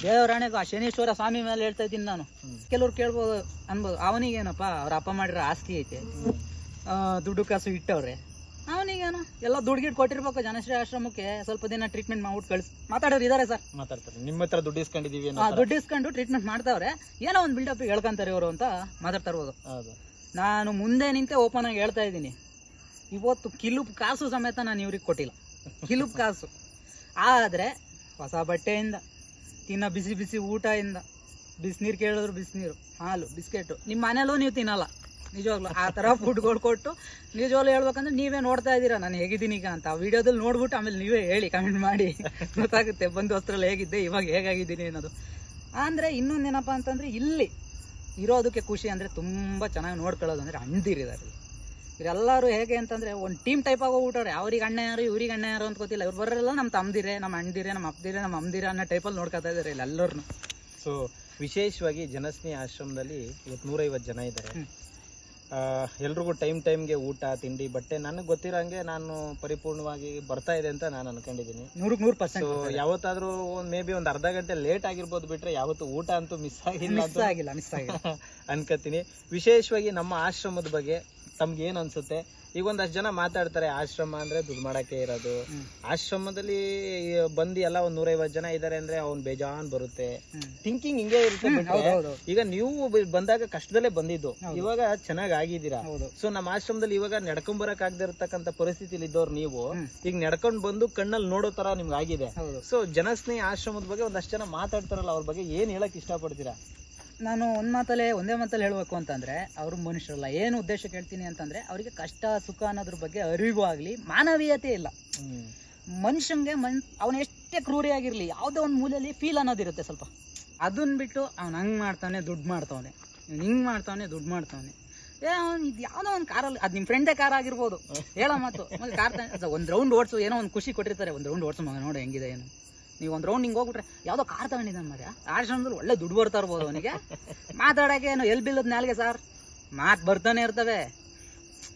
ದೇವರಾಣೆಗೂ ಆ ಶನೇಶ್ವರ ಸ್ವಾಮಿ ಮೇಲೆ ಹೇಳ್ತಾ ಇದ್ದೀನಿ ನಾನು. ಕೆಲವ್ರು ಕೇಳ್ಬೋದು ಅನ್ಬೋದು. ಅವನಿಗೇನಪ್ಪ ಅವ್ರ ಅಪ್ಪ ಮಾಡಿರೋ ಆಸ್ತಿ ಐತೆ. ದುಡ್ಡು ಕಾಸು ಇಟ್ಟವ್ರೆ. ಅವನಿಗೇನು? ಎಲ್ಲ ದುಡ್ಡು ಕೊಟ್ಟಿರ್ಬೇಕು ಜನಶ್ರೀ ಆಶ್ರಮಕ್ಕೆ. ಸ್ವಲ್ಪ ದಿನ ಟ್ರೀಟ್ಮೆಂಟ್ ಮಾಡ್ಬಿಟ್ಟು ಕಳಿಸ್ ಮಾತಾಡೋರು ಇದಾರೆ ಸರ್. ಮಾತಾಡ್ತಾರೆ. ನಿಮ್ಮ ಹತ್ರ ದುಡ್ಡು ಇಸ್ಕೊಂಡಿದೀವಿ ದುಡ್ಡು ಇಸ್ಕೊಂಡು ಟ್ರೀಟ್ಮೆಂಟ್ ಮಾಡ್ತಾವ್ರೆ. ಏನೋ ಒಂದು ಬಿಲ್ಡಪ್ ಹೇಳ್ಕೊಂತಾರೆ ಇವರು ಅಂತ ಮಾತಾಡ್ತಾ ಇರ್ಬೋದು. ನಾನು ಮುಂದೆ ನಿಂತೆ ಓಪನ್ ಆಗಿ ಹೇಳ್ತಾ ಇದ್ದೀನಿ. ಇವತ್ತು ಕಿಲುಪ್ ಕಾಸು ಸಮೇತ ನಾನು ಇವ್ರಿಗೆ ಕೊಟ್ಟಿಲ್ಲ. ಕಿಲುಪ್ ಕಾಸು. ಆದರೆ ಹೊಸ ಬಟ್ಟೆಯಿಂದ, ತಿನ್ನೋ ಬಿಸಿ ಬಿಸಿ ಊಟದಿಂದ ಬಿಸಿನೀರು ಕೇಳಿದ್ರು ಬಿಸಿನೀರು, ಹಾಲು, ಬಿಸ್ಕೆಟು. ನಿಮ್ಮ ಮನೇಲೂ ನೀವು ತಿನ್ನಲ್ಲ, ನಿಜವಾಗ್ಲೂ. ಆ ಥರ ಫುಡ್ಗಳು ಕೊಟ್ಟು ನಿಜವಾಗ್ಲೂ ಹೇಳ್ಬೇಕಂದ್ರೆ ನೀವೇ ನೋಡ್ತಾ ಇದ್ದೀರಾ. ನಾನು ಹೇಗಿದ್ದೀನಿ ಈಗ ಅಂತ. ಆ ವಿಡಿಯೋದಲ್ಲಿ ನೋಡ್ಬಿಟ್ಟು ಆಮೇಲೆ ನೀವೇ ಹೇಳಿ ಕಮೆಂಟ್ ಮಾಡಿ. ಗೊತ್ತಾಗುತ್ತೆ ಬಂದು ವಸ್ತ್ರಲ್ಲಿ ಹೇಗಿದ್ದೆ, ಇವಾಗ ಹೇಗಾಗಿದ್ದೀನಿ ಅನ್ನೋದು. ಅಂದರೆ ಇನ್ನೊಂದೇನಪ್ಪ ಅಂತಂದರೆ ಇಲ್ಲಿ ಇರೋದಕ್ಕೆ ಖುಷಿ ಅಂದರೆ ತುಂಬ ಚೆನ್ನಾಗಿ ನೋಡ್ಕೊಳ್ಳೋದು ಅಂದರೆ ಅಣ್ದಿರಿದ್ದಾರೆ ಇವರೆಲ್ಲರೂ ಹೇಗೆ ಅಂತಂದ್ರೆ ಒಂದು ಟೀಮ್ ಟೈಪ್ ಆಗಿ ಊಟವ್ರೆ ಅವ್ರಿಗೆ ಅಣ್ಣ ಯಾರು ಇವ್ರಿಗೆ ಅಣ್ಣ ಯಾರು ಅಂತ ಗೊತ್ತಿಲ್ಲ. ಇವ್ರು ಬರೋರೆಲ್ಲ ನಮ್ಮ ತಮ್ಮದಿರೆ ನಮ್ಮ ಅಣ್ಣದಿರೆ ನಮ್ಮ ಅಪ್ಪದಿರೆ ನಮ್ಮ ಅಮ್ಮದಿರೆ ಅನ್ನೋ ಟೈಪಲ್ಲಿ ನೋಡ್ಕೊತಾ ಇದ್ದಾರೆ ಇಲ್ಲಿ ಎಲ್ಲರೂ ಸೊ ವಿಶೇಷವಾಗಿ ಜನಸ್ನೇಹಿ ಆಶ್ರಮದಲ್ಲಿ ಇವತ್ತು ನೂರೈವತ್ತು ಜನ ಇದ್ದಾರೆ. ಎಲ್ರಿಗೂ ಟೈಮ್ ಟೈಮ್ಗೆ ಊಟ ತಿಂಡಿ ಬಟ್ಟೆ ನನಗೆ ಗೊತ್ತಿರೋಂಗೆ ನಾನು ಪರಿಪೂರ್ಣವಾಗಿ ಬರ್ತಾ ಇದೆ ಅಂತ ನಾನು ಅನ್ಕೊಂಡಿದ್ದೀನಿ ನೂರಕ್ಕೆ ನೂರು ಪರ್ಸೆಂಟ್ ಯಾವತ್ತಾದ್ರೂ ಮೇ ಬಿ ಒಂದು ಅರ್ಧ ಗಂಟೆ ಲೇಟ್ ಆಗಿರ್ಬೋದು ಬಿಟ್ರೆ ಯಾವತ್ತು ಊಟ ಅಂತೂ ಮಿಸ್ ಆಗಿಲ್ಲ ಮಿಸ್ ಆಗಿಲ್ಲ ಮಿಸ್ ಆಗಿಲ್ಲ. ಅನ್ಕೋತೀನಿ ವಿಶೇಷವಾಗಿ ನಮ್ಮ ಆಶ್ರಮದ ಬಗ್ಗೆ ತಮ್ಗೆ ಏನ್ ಅನ್ಸುತ್ತೆ? ಈಗ ಒಂದಷ್ಟು ಜನ ಮಾತಾಡ್ತಾರೆ ಆಶ್ರಮ ಅಂದ್ರೆ ದುಡ್ಡು ಮಾಡಕ್ಕೆ ಇರೋದು. ಆಶ್ರಮದಲ್ಲಿ ಬಂದು ಎಲ್ಲ ಒಂದ್ ನೂರೈವತ್ತು ಜನ ಇದಾರೆ ಅಂದ್ರೆ ಅವ್ನ್ ಬೇಜಾನ್ ಬರುತ್ತೆ. ಥಿಂಕಿಂಗ್ ಹಿಂಗೆ ಇರುತ್ತೆ ಬಿಟ್ರೆ ಈಗ ನೀವು ಬಂದಾಗ ಕಷ್ಟದಲ್ಲೇ ಬಂದಿದ್ದು. ಇವಾಗ ಚೆನ್ನಾಗ್ ಆಗಿದ್ದೀರಾ? ಸೊ ನಮ್ಮ ಆಶ್ರಮದಲ್ಲಿ ಇವಾಗ ನಡ್ಕೊಂಡ್ ಬರಕ್ ಆಗದೆ ಇರತಕ್ಕಂತ ಪರಿಸ್ಥಿತಿಲಿ ಇದ್ದವ್ರು ನೀವು. ಈಗ ನಡ್ಕೊಂಡ್ ಬಂದು ಕಣ್ಣಲ್ಲಿ ನೋಡೋ ತರ ನಿಮ್ಗೆ ಆಗಿದೆ ಸೊ ಜನಸ್ನೇಹಿ ಆಶ್ರಮದ ಬಗ್ಗೆ ಒಂದಷ್ಟು ಜನ ಮಾತಾಡ್ತಾರಲ್ಲ ಅವ್ರ ಬಗ್ಗೆ ಏನ್ ಹೇಳಕ್ ಇಷ್ಟಪಡ್ತೀರಾ? ನಾನು ಒಂದು ಮಾತಲ್ಲೇ ಒಂದೇ ಮಾತಲ್ಲಿ ಹೇಳಬೇಕು ಅಂತಂದ್ರೆ ಅವರು ಮನುಷ್ಯರಲ್ಲ. ಏನು ಉದ್ದೇಶ ಕೇಳ್ತೀನಿ ಅಂತಂದ್ರೆ ಅವರಿಗೆ ಕಷ್ಟ ಸುಖ ಅನ್ನೋದ್ರ ಬಗ್ಗೆ ಅರಿವು ಆಗಲಿ ಮಾನವೀಯತೆ ಇಲ್ಲ. ಮನುಷ್ಯಂಗೆ ಮನ್ ಅವನ ಎಷ್ಟೇ ಕ್ರೂರಿಯಾಗಿರಲಿ ಆಗಿರ್ಲಿ ಯಾವುದೋ ಒಂದು ಮೂಲೆಯಲ್ಲಿ ಫೀಲ್ ಅನ್ನೋದಿರುತ್ತೆ ಸ್ವಲ್ಪ. ಅದನ್ನ ಬಿಟ್ಟು ಅವ್ನು ಹಂಗ್ ಮಾಡ್ತಾನೆ ದುಡ್ಡು ಮಾಡ್ತಾವನೆ. ಹಿಂಗೆ ಮಾಡ್ತಾವನೆ ದುಡ್ಡು ಮಾಡ್ತಾವನೆ. ಏ ಅವ್ನು ಇದು ಯಾವುದೋ ಒಂದು ಕಾರಲ್ಲಿ ಅದು ನಿಮ್ಮ ಫ್ರೆಂಡೇ ಕಾರ್ ಆಗಿರ್ಬೋದು. ಹೇಳೋ ಮಾತು. ಕಾರ್ ಒಂದು ರೌಂಡ್ ಓಡಿಸು ಏನೋ ಒಂದು ಖುಷಿ ಕೊಟ್ಟಿರ್ತಾರೆ. ಒಂದು ರೌಂಡ್ ಓಡಿಸು ಮಗ ನೋಡಿ ಹೆಂಗಿದೆ ಏನು. ನೀವು ಒಂದು ರೌಂಡ್ ಹಿಂಗೆ ಹೋಗ್ಬಿಟ್ರೆ, ಯಾವುದೋ ಕಾರ್ ತಗೊಂಡಿದ್ದಾನೆ ಮರ್ಯ ಆಶ್ರಮದಲ್ಲಿ ಒಳ್ಳೆ ದುಡ್ಡು ಬರ್ತಾ ಇರ್ಬೋದು ಅವನಿಗೆ. ಮಾತಾಡೋಕೆ ಏನು ಎಲ್ಲಿ ಬಿಲ್ಲದ ನಾಲ್ಗೆ ಸರ್ ಮಾತು ಬರ್ತಾನೆ ಇರ್ತವೆ.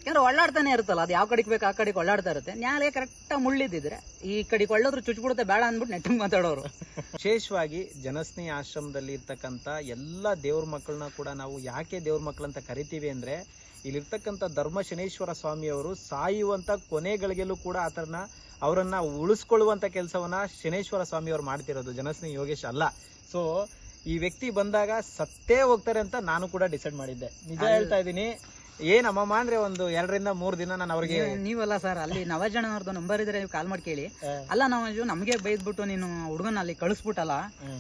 ಯಾಕಂದ್ರೆ ಒಳ್ಳಾಡ್ತಾನೆ ಇರ್ತಲ್ಲ ಅದು ಯಾವ ಕಡೆಗೆ ಬೇಕು ಆ ಕಡೆಗೆ ಒಳ್ಳಾಡ್ತಾ ಇರುತ್ತೆ. ನ್ಯಾಲೆ ಕರೆಕ್ಟಾಗಿ ಮುಳ್ಳಿದ್ದಿದ್ರೆ, ಈ ಕಡೆಗೆ ಒಳ್ಳೋದ್ರು ಚುಚ್ಬಿಡುತ್ತೆ, ಬೇಡ ಅಂದ್ಬಿಟ್ಟು ನೆಟ್ಟಿಗೆ ಮಾತಾಡೋರು. ವಿಶೇಷವಾಗಿ ಜನಸ್ನೇಹಿ ಆಶ್ರಮದಲ್ಲಿ ಇರ್ತಕ್ಕಂಥ ಎಲ್ಲ ದೇವ್ರ ಮಕ್ಕಳನ್ನ ಕೂಡ ನಾವು ಯಾಕೆ ದೇವ್ರ ಮಕ್ಕಳಂತ ಕರಿತೀವಿ ಅಂದ್ರೆ ಇಲ್ಲಿರ್ತಕ್ಕಂಥ ಧರ್ಮ ಶನೇಶ್ವರ ಸ್ವಾಮಿಯವರು ಸಾಯುವಂತ ಕೊನೆಗಳಿಗೆಲ್ಲೂ ಕೂಡ ಆತನ ಅವರನ್ನ ಉಳಿಸ್ಕೊಳ್ಳುವಂತ ಕೆಲಸವನ್ನ ಶನೇಶ್ವರ ಸ್ವಾಮಿಯವರು ಮಾಡ್ತಿರೋದು. ಜನಸ್ನೇಹಿ ಯೋಗೇಶ್ ಅಲ್ಲ. ಸೊ ಈ ವ್ಯಕ್ತಿ ಬಂದಾಗ ಸತ್ತೇ ಹೋಗ್ತಾರೆ ಅಂತ ನಾನು ಕೂಡ ಡಿಸೈಡ್ ಮಾಡಿದ್ದೆ. ನಿಜ ಹೇಳ್ತಾ ಇದ್ದೀನಿ. ಏನ್ ಅಮ್ಮಮ್ಮ ಅಂದ್ರೆ ಒಂದು ಎರಡರಿಂದ ಮೂರ್ ದಿನ ನಾನು ಅವ್ರಿಗೆ ನೀವು- ನೀವಲ್ಲ ಸರ್ ಅಲ್ಲಿ ನವಜನ ಅವ್ರದ್ದು ನಂಬರ್ ಇದ್ರೆ ನೀವು ಕಾಲ್ ಮಾಡಿ ಕೇಳಿ. ಅಲ್ಲ ನಾವು ನಮಗೆ ಬೈದ್ಬಿಟ್ಟು ನೀನು ಹುಡುಗನ ಅಲ್ಲಿ ಕಳಿಸ್ಬಿಟ್ಟಲ್ಲ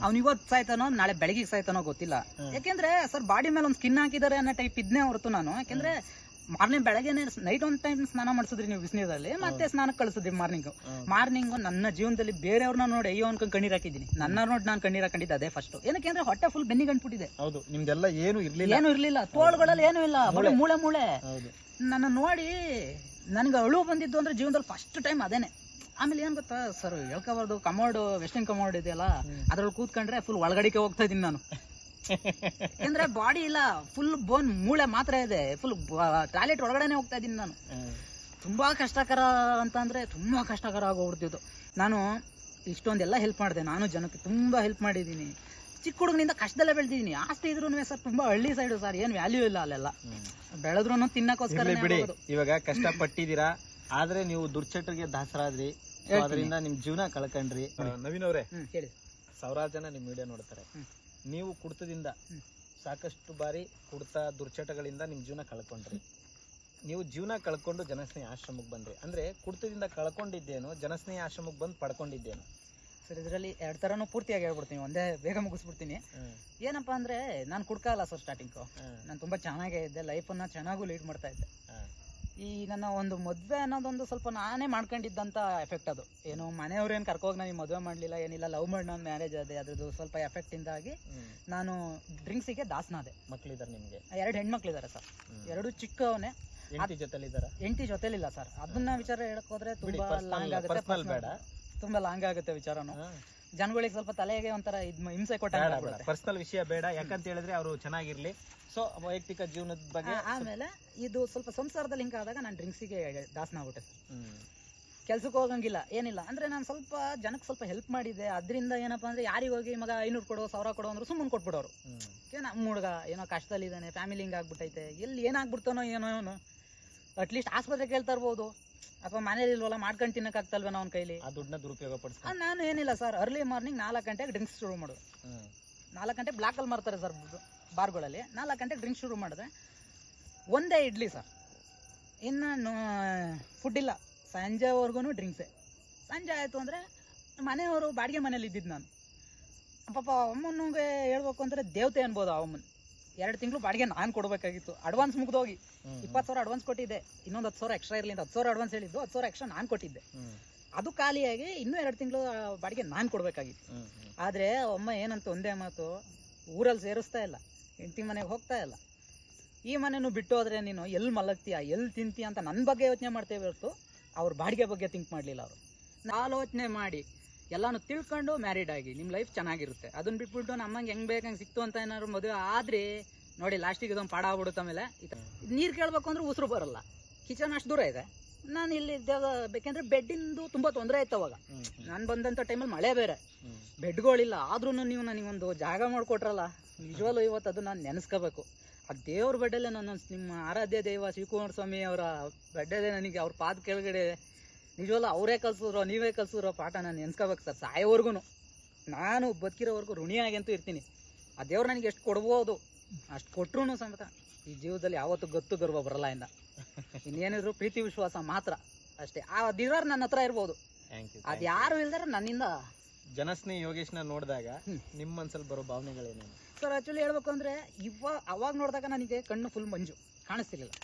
ಅವ್ನ ಇವತ್ ಇವತ್ತು ಸಾಯ್ತಾನೋ ನಾಳೆ ಬೆಳಗ್ಗೆ ಸಾಯ್ತಾನೋ ಗೊತ್ತಿಲ್ಲ. ಯಾಕೆಂದ್ರೆ ಸರ್ ಬಾಡಿ ಮೇಲೆ ಒಂದು ಸ್ಕಿನ್ ಹಾಕಿದಾರೆ ಅನ್ನೋ ಟೈಪ್ ಇದ್ನೇ ಹೊರತು ನಾನು. ಯಾಕೆಂದ್ರೆ ಮಾರ್ನಿಂಗ್ ಬೆಳಗ್ಗೆನೆ ನೈಟ್ ಒಂದ್ ಟೈಮ್ ಸ್ನಾನ ಮಾಡಿಸಿದ್ರಿ ನೀವು ಬಿಸಿನೀರಲ್ಲಿ ಮತ್ತೆ ಸ್ನಾನ ಕಳಿಸಿದ್ರಿ ಮಾರ್ನಿಂಗ್ ಮಾರ್ನಿಂಗ್ ನನ್ನ ಜೀವನದಲ್ಲಿ ಬೇರೆಯವ್ರನ್ನ ನೋಡಿ ಅಯ್ಯೋ ಅನ್ಕೊಂಡು ಕಣ್ಣೀರ್ ಹಾಕಿದ್ದೀನಿ. ನನ್ನ ನೋಡಿ ನಾನು ಕಣ್ಣೀರ್ ಹಾಕೊಂಡಿದ್ದೆ ಅದೇ ಫಸ್ಟ್ ಏನಕ್ಕೆ ಅಂದ್ರೆ ಹೊಟ್ಟೆ ಫುಲ್ ಬೆನ್ನಿ ಅಂಟ್ಬಿಟ್ಟಿದೆ. ಹೌದು ನಿಮ್ದೆಲ್ಲ ಏನು ಇರ್ಲಿಲ್ಲ. ಏನು ಇರ್ಲಿಲ್ಲ. ತೋಳ್ಗಳಲ್ಲಿ ಏನು ಇಲ್ಲ. ಬರೀ ಮೂಳೆ ಮೂಳೆ. ನನ್ನ ನೋಡಿ ನನಗೆ ಅಳು ಬಂದಿದ್ದು ಅಂದ್ರೆ ಜೀವನದಲ್ಲಿ ಫಸ್ಟ್ ಟೈಮ್ ಅದೇನೆ. ಆಮೇಲೆ ಏನ್ ಗೊತ್ತಾ ಸರ್ ಹೇಳ್ಕೋಬಾರ್ದು. ಕಮೋಡ್ ವೆಸ್ಟರ್ನ್ ಕಮೋಡ್ ಇದೆಯಲ್ಲ ಅದ್ರಲ್ಲಿ ಕೂತ್ಕೊಂಡ್ರೆ ಫುಲ್ ಒಳಗಡಿಕೆ ಹೋಗ್ತಾ ಇದೀನಿ ನಾನು. ಯಾಕಂದ್ರೆ ಬಾಡಿ ಇಲ್ಲ ಫುಲ್ ಬೋನ್ ಮೂಳೆ ಮಾತ್ರ ಇದೆ. ಫುಲ್ ಟಾಯ್ಲೆಟ್ ಒಳಗಡೆನೆ ಹೋಗ್ತಾ ಇದೀನಿ ನಾನು. ತುಂಬಾ ಕಷ್ಟಕರ ಅಂತ ಅಂದ್ರೆ ತುಂಬಾ ಕಷ್ಟಕರ ಆಗೋಗ್ಬಿಡ್ತಿದ್ದು ನಾನು ಇಷ್ಟೊಂದೆಲ್ಲ ಹೆಲ್ಪ್ ಮಾಡಿದೆ. ನಾನು ಜನಕ್ಕೆ ತುಂಬಾ ಹೆಲ್ಪ್ ಮಾಡಿದ್ದೀನಿ. ಚಿಕ್ಕ ಹುಡುಗನಿಂದ ಕಷ್ಟದಲ್ಲೇ ಬೆಳೆದಿದ್ದೀನಿ. ಆಸ್ತಿ ಇದ್ರು ಸರ್ ತುಂಬಾ ಹಳ್ಳಿ ಸೈಡ್ ಸರ್. ಏನ್ ವ್ಯಾಲ್ಯೂ ಇಲ್ಲ ಅಲ್ಲೆಲ್ಲ. ಬೆಳೆದ್ರು ತಿನ್ನಕ್ಕೋಸ್ಕರ ಬಿಡಿ. ಇವಾಗ ಕಷ್ಟ ಪಟ್ಟಿದ್ದೀರಾ ಆದ್ರೆ ನೀವು ದುರ್ಚಟರಿಗೆ ದಾಸರಾದ್ರಿ. ಅದರಿಂದ ನಿಮ್ ಜೀವನ ಕಳ್ಕೊಂಡ್ರಿ. ನವೀನ್ ಅವರೇ ಹೇಳಿ. ಸಾವಿರಾರು ಜನ ನಿಮ್ ವಿಡಿಯೋ ನೋಡ್ತಾರೆ. ನೀವು ಕುಡಿತದಿಂದ ಸಾಕಷ್ಟು ಬಾರಿ ಕುಡಿತ ದುರ್ಚಟಗಳಿಂದ ನಿಮ್ ಜೀವನ ಕಳ್ಕೊಂಡ್ರಿ. ನೀವು ಜೀವನ ಕಳ್ಕೊಂಡು ಜನಸ್ನೇಹಿ ಆಶ್ರಮಕ್ಕೆ ಬಂದ್ರಿ. ಅಂದ್ರೆ ಕುಡಿತದಿಂದ ಕಳ್ಕೊಂಡಿದ್ದೇನು ಜನಸ್ನೇಹಿ ಆಶ್ರಮಕ್ಕೆ ಬಂದು ಪಡ್ಕೊಂಡಿದ್ದೇನು. ಸರ್ ಇದರಲ್ಲಿ ಎರಡು ತರನು ಪೂರ್ತಿಯಾಗಿ ಹೇಳ್ಬಿಡ್ತೀನಿ. ಒಂದೇ ಬೇಗ ಮುಗಿಸ್ಬಿಡ್ತೀನಿ. ಏನಪ್ಪ ಅಂದ್ರೆ ನಾನು ಕುಡ್ಕಲ್ಲ ಸರ್ ಸ್ಟಾರ್ಟಿಂಗು. ನಾನು ತುಂಬಾ ಚೆನ್ನಾಗೇ ಇದ್ದೆ. ಲೈಫನ್ನ ಚೆನ್ನಾಗೂ ಲೀಡ್ ಮಾಡ್ತಾ ಇದ್ದೆ. ಈ ನನ್ನ ಒಂದು ಮದ್ವೆ ಅನ್ನೋದೊಂದು ಸ್ವಲ್ಪ ನಾನೇ ಮಾಡ್ಕೊಂಡಿದ್ದಂತ ಎಫೆಕ್ಟ್ ಅದು. ಏನು ಮನೆಯವ್ರು ಏನು ಕರ್ಕೋಗಿ ನನಗೆ ಮದುವೆ ಮಾಡಲಿಲ್ಲ ಏನಿಲ್ಲ ಲವ್ ಮಾಡಿ ಒಂದು ಮ್ಯಾರೇಜ್ ಅದೇ ಅದ್ರದ್ದು ಸ್ವಲ್ಪ ಎಫೆಕ್ಟ್ ಇಂದಾಗಿ. ನಾನು ಡ್ರಿಂಕ್ಸಿಗೆ ದಾಸನಾದೆ ಮಕ್ಳಿದಾರೆ ನಿಮ್ಗೆ? ಎರಡು ಹೆಣ್ಮಕ್ಳಿದ್ದಾರೆ ಸರ್. ಎರಡು ಚಿಕ್ಕವನೇ. ಎಂಟಿ ಜೊತೆಲಿದಾರ? ಎಂಟಿ ಜೊತೆಲಿಲ್ಲ ಸರ್. ಅದನ್ನ ವಿಚಾರ ಹೇಳಕ್ ಹೋದ್ರೆ ತುಂಬಾ ಲಾಂಗ್ ಆಗುತ್ತೆ ತುಂಬಾ ಲಾಂಗ್ ಆಗುತ್ತೆ ವಿಚಾರನು. ಜನಗಳಿಗೆ ಸ್ವಲ್ಪ ತಲೆಗೆ ಒಂಥರ ಇದ್ ಹಿಂಸೆ ಕೊಟ್ಟ ಪರ್ಸನಲ್ ವಿಷಯ ಬೇಡ. ಯಾಕಂತ ಹೇಳಿದ್ರೆ ಅವರು ಚೆನ್ನಾಗಿರ್ಲಿ. ಸೊ ವೈಯಕ್ತಿಕ ಜೀವನದ ಬಗ್ಗೆ ಆಮೇಲೆ ಇದು ಸ್ವಲ್ಪ ಸಂಸಾರದಲ್ಲಿ ಹಿಂಗ ಆದಾಗ ನಾನು ಡ್ರಿಂಕ್ಸಿಗೆ ದಾಸನ ಆಗ್ಬಿಟ್ಟೆ. ಕೆಲ್ಸಕ್ಕೆ ಹೋಗಂಗಿಲ್ಲ ಏನಿಲ್ಲ. ಅಂದ್ರೆ ನಾನು ಸ್ವಲ್ಪ ಜನಕ್ಕೆ ಸ್ವಲ್ಪ ಹೆಲ್ಪ್ ಮಾಡಿದೆ ಅದರಿಂದ ಏನಪ್ಪಾ ಅಂದ್ರೆ ಯಾರಿಗೆ ಹೋಗಿ ಮಗ ಐನೂರು ಕೊಡೋ ಸಾವಿರ ಕೊಡೋ ಅಂದ್ರೆ ಸುಮ್ಮನೆ ಕೊಟ್ಬಿಡೋರು. ಏನ ಹುಡುಗ ಏನೋ ಕಷ್ಟದಲ್ಲಿದ್ದಾನೆ ಫ್ಯಾಮಿಲಿ ಹಿಂಗೆ ಆಗ್ಬಿಟ್ಟೈತೆ. ಎಲ್ಲಿ ಏನಾಗ್ಬಿಡ್ತಾನೋ ಏನೋ ಏನೋ. ಅಟ್ಲೀಸ್ಟ್ ಆಸ್ಪತ್ರೆ ಕೇಳ್ತಾ ಇರ್ಬೋದು. ಅಥವಾ ಮನೇಲಿ ಇಲ್ವಲ್ಲ ಮಾಡ್ಕೊಂಡು ತಿನ್ನಕ್ಕಾಗ್ತಲ್ವೇನೋ ಅವ್ನ ಕೈಲಿ? ಆ ದುಡ್ಡನ್ನ ದುರುಪಯೋಗ ಪಡಿಸ್ ಪಡಿಸ್ಕೊಂಡು ನಾನು ಏನಿಲ್ಲ ಸರ್ ಅರ್ಲಿ ಮಾರ್ನಿಂಗ್ ನಾಲ್ಕು ಗಂಟೆಗೆ ಡ್ರಿಂಕ್ಸ್ ಶುರು ಮಾಡೋದು ನಾಲ್ಕು ಗಂಟೆ ಬ್ಲಾಕಲ್ಲಿ ಮಾರ್ತಾರೆ ಸರ್ ಬಾರ್ಗಳಲ್ಲಿ. ನಾಲ್ಕು ಗಂಟೆಗೆ ಡ್ರಿಂಕ್ಸ್ ಶುರು ಮಾಡಿದೆ ಒಂದೇ ಇಡ್ಲಿ ಸರ್ ಇನ್ನು ಫುಡ್ ಇಲ್ಲ. ಸಂಜೆವರೆಗೂ ಡ್ರಿಂಕ್ಸೇ ಸಂಜೆ ಆಯಿತು ಅಂದರೆ ಮನೆಯವರು ಬಾಡಿಗೆ ಮನೇಲಿ ಇದ್ದಿದ್ದು ನಾನು. ಪಾಪ ಅಮ್ಮನಿಗೆ ಹೇಳ್ಬೇಕು ಅಂದರೆ ದೇವತೆ ಅನ್ಬೋದು ಆ ಅಮ್ಮನ. ಎರಡು ತಿಂಗಳು ಬಾಡಿಗೆ ನಾನು ಕೊಡಬೇಕಾಗಿತ್ತು. ಅಡ್ವಾನ್ಸ್ ಮುಗ್ದೋಗಿ. ಇಪ್ಪತ್ತು ಸಾವಿರ ಅಡ್ವಾನ್ಸ್ ಕೊಟ್ಟಿದ್ದೆ. ಇನ್ನೊಂದು ಹತ್ತು ಸಾವಿರ ಎಕ್ಸ್ಟ್ರಾ ಇರಲಿ ಅಂತ ಹತ್ತು ಸಾವಿರ ಅಡ್ವಾನ್ಸ್ ಹೇಳಿದ್ದು ಹತ್ತು ಸಾವಿರ ಎಕ್ಸ್ಟ್ರಾ ನಾನು ಕೊಟ್ಟಿದ್ದೆ. ಅದು ಖಾಲಿಯಾಗಿ ಇನ್ನೂ ಎರಡು ತಿಂಗಳು ಬಾಡಿಗೆ ನಾನು ಕೊಡಬೇಕಾಗಿತ್ತು. ಆದರೆ ಅಮ್ಮ ಏನಂತ ಒಂದೇ ಮಾತು ಊರಲ್ಲಿ ಸೇರಿಸ್ತಾ ಇಲ್ಲ. ಹೆಂಡತಿ ಮನೆಗೆ ಹೋಗ್ತಾ ಇಲ್ಲ. ಈ ಮನೆನೂ ಬಿಟ್ಟು ಹೋದ್ರೆ ನೀನು ಎಲ್ಲಿ ಮಲಗ್ತೀಯ ಎಲ್ಲಿ ತಿಂತೀಯ ಅಂತ ನನ್ನ ಬಗ್ಗೆ ಯೋಚನೆ ಮಾಡ್ತೇವೆ ಹೊರತು ಅವ್ರ ಬಾಡಿಗೆ ಬಗ್ಗೆ ಥಿಂಕ್ ಮಾಡಲಿಲ್ಲ ಅವರು. ಆಲೋಚನೆ ಮಾಡಿ ಎಲ್ಲಾನು ತಿಳ್ಕೊಂಡು ಮ್ಯಾರಿಡ್ ಆಗಿ ನಿಮ್ಮ ಲೈಫ್ ಚೆನ್ನಾಗಿರುತ್ತೆ. ಅದನ್ನ ಬಿಟ್ಬಿಟ್ಟು ನಮ್ಮಂಗೆ ಹೆಂಗ್ ಬೇಕಂಗೆ ಸಿಕ್ತು ಅಂತ ಏನಾದ್ರು ಮದುವೆ ಆದ್ರೆ ನೋಡಿ ಲಾಸ್ಟಿಗೆ ಇದೊಂದು ಪಾಡ ಆಗ್ಬಿಡುತ್ತೆ ಆಮೇಲೆ ನೀರು ಕೇಳಬೇಕು ಅಂದ್ರೆ ಉಸಿರು ಬರಲ್ಲ. ಕಿಚನ್ ಅಷ್ಟು ದೂರ ಇದೆ. ನಾನು ಇಲ್ಲಿ ಬೇಕಂದ್ರೆ ಬೆಡ್ಡಿಂದು ತುಂಬಾ ತೊಂದರೆ ಆಯ್ತು ಅವಾಗ. ನಾನು ಬಂದಂಥ ಟೈಮಲ್ಲಿ ಮಳೆ ಬೇರೆ. ಬೆಡ್ಗಳಿಲ್ಲ. ಆದ್ರೂ ನೀವು ನನಗೊಂದು ಜಾಗ ಮಾಡಿಕೊಟ್ರಲ್ಲ. ನಿಜವಲ್ಲೂ ಇವತ್ತು ಅದು ನಾನು ನೆನೆಸ್ಕೋಬೇಕು. ಆ ದೇವ್ರ ಬೆಡ್ಡಲ್ಲೇ ನಾನು ನಿಮ್ಮ ಆರಾಧ್ಯ ದೈವ ಶಿವಕುಮಾರ ಸ್ವಾಮಿ ಅವರ ಬೆಡ್ಡಲ್ಲೇ ನನಗೆ ಅವ್ರ ಪಾದ ಕೆಳಗಡೆ ನಿಜವಲ್ಲ ಅವರೇ ಕಲ್ಸಿದ್ರು ನೀವೇ ಕಲ್ಸಿರೋ ಪಾಠ ನಾನು ನೆನ್ಸ್ಕೋಬೇಕು ಸರ್ ಸಾಯೋವರೆಗೂ ನಾನು ಬದುಕಿರೋವರೆಗೂ ಋಣಿಯಾಗಿ ಅಂತೂ ಇರ್ತೀನಿ. ಆ ದೇವ್ರು ನನಗೆ ಎಷ್ಟು ಕೊಡ್ಬೋದು ಅಷ್ಟು ಕೊಟ್ಟರು ಸಮೇತ ಈ ಜೀವದಲ್ಲಿ ಯಾವತ್ತು ಗೊತ್ತು ಗರ್ವ ಬರಲ್ಲ ಇಂದ. ಇನ್ನೇನಿದ್ರು ಪ್ರೀತಿ ವಿಶ್ವಾಸ ಮಾತ್ರ ಅಷ್ಟೇ. ಆ ದಿವ್ರ ನನ್ನ ಹತ್ರ ಇರ್ಬೋದು. ಅದು ಯಾರು ಇಲ್ದಾರೆ ನನ್ನಿಂದ. ಜನಸ್ನೇಹಿ ಯೋಗೇಶ್ನ ನೋಡಿದಾಗ. ನಿಮ್ಮ ಮನ್ಸಲ್ಲಿ ಬರೋ ಭಾವನೆಗಳೇನೇನು? ಸರ್ ಆ್ಯಕ್ಚುಲಿ ಹೇಳ್ಬೇಕು ಅಂದರೆ ಇವಾಗ ಅವಾಗ ನೋಡಿದಾಗ ನನಗೆ ಕಣ್ಣು ಫುಲ್ ಮಂಜು. ಕಾಣಿಸ್ತಿರ್ಲಿಲ್ಲ.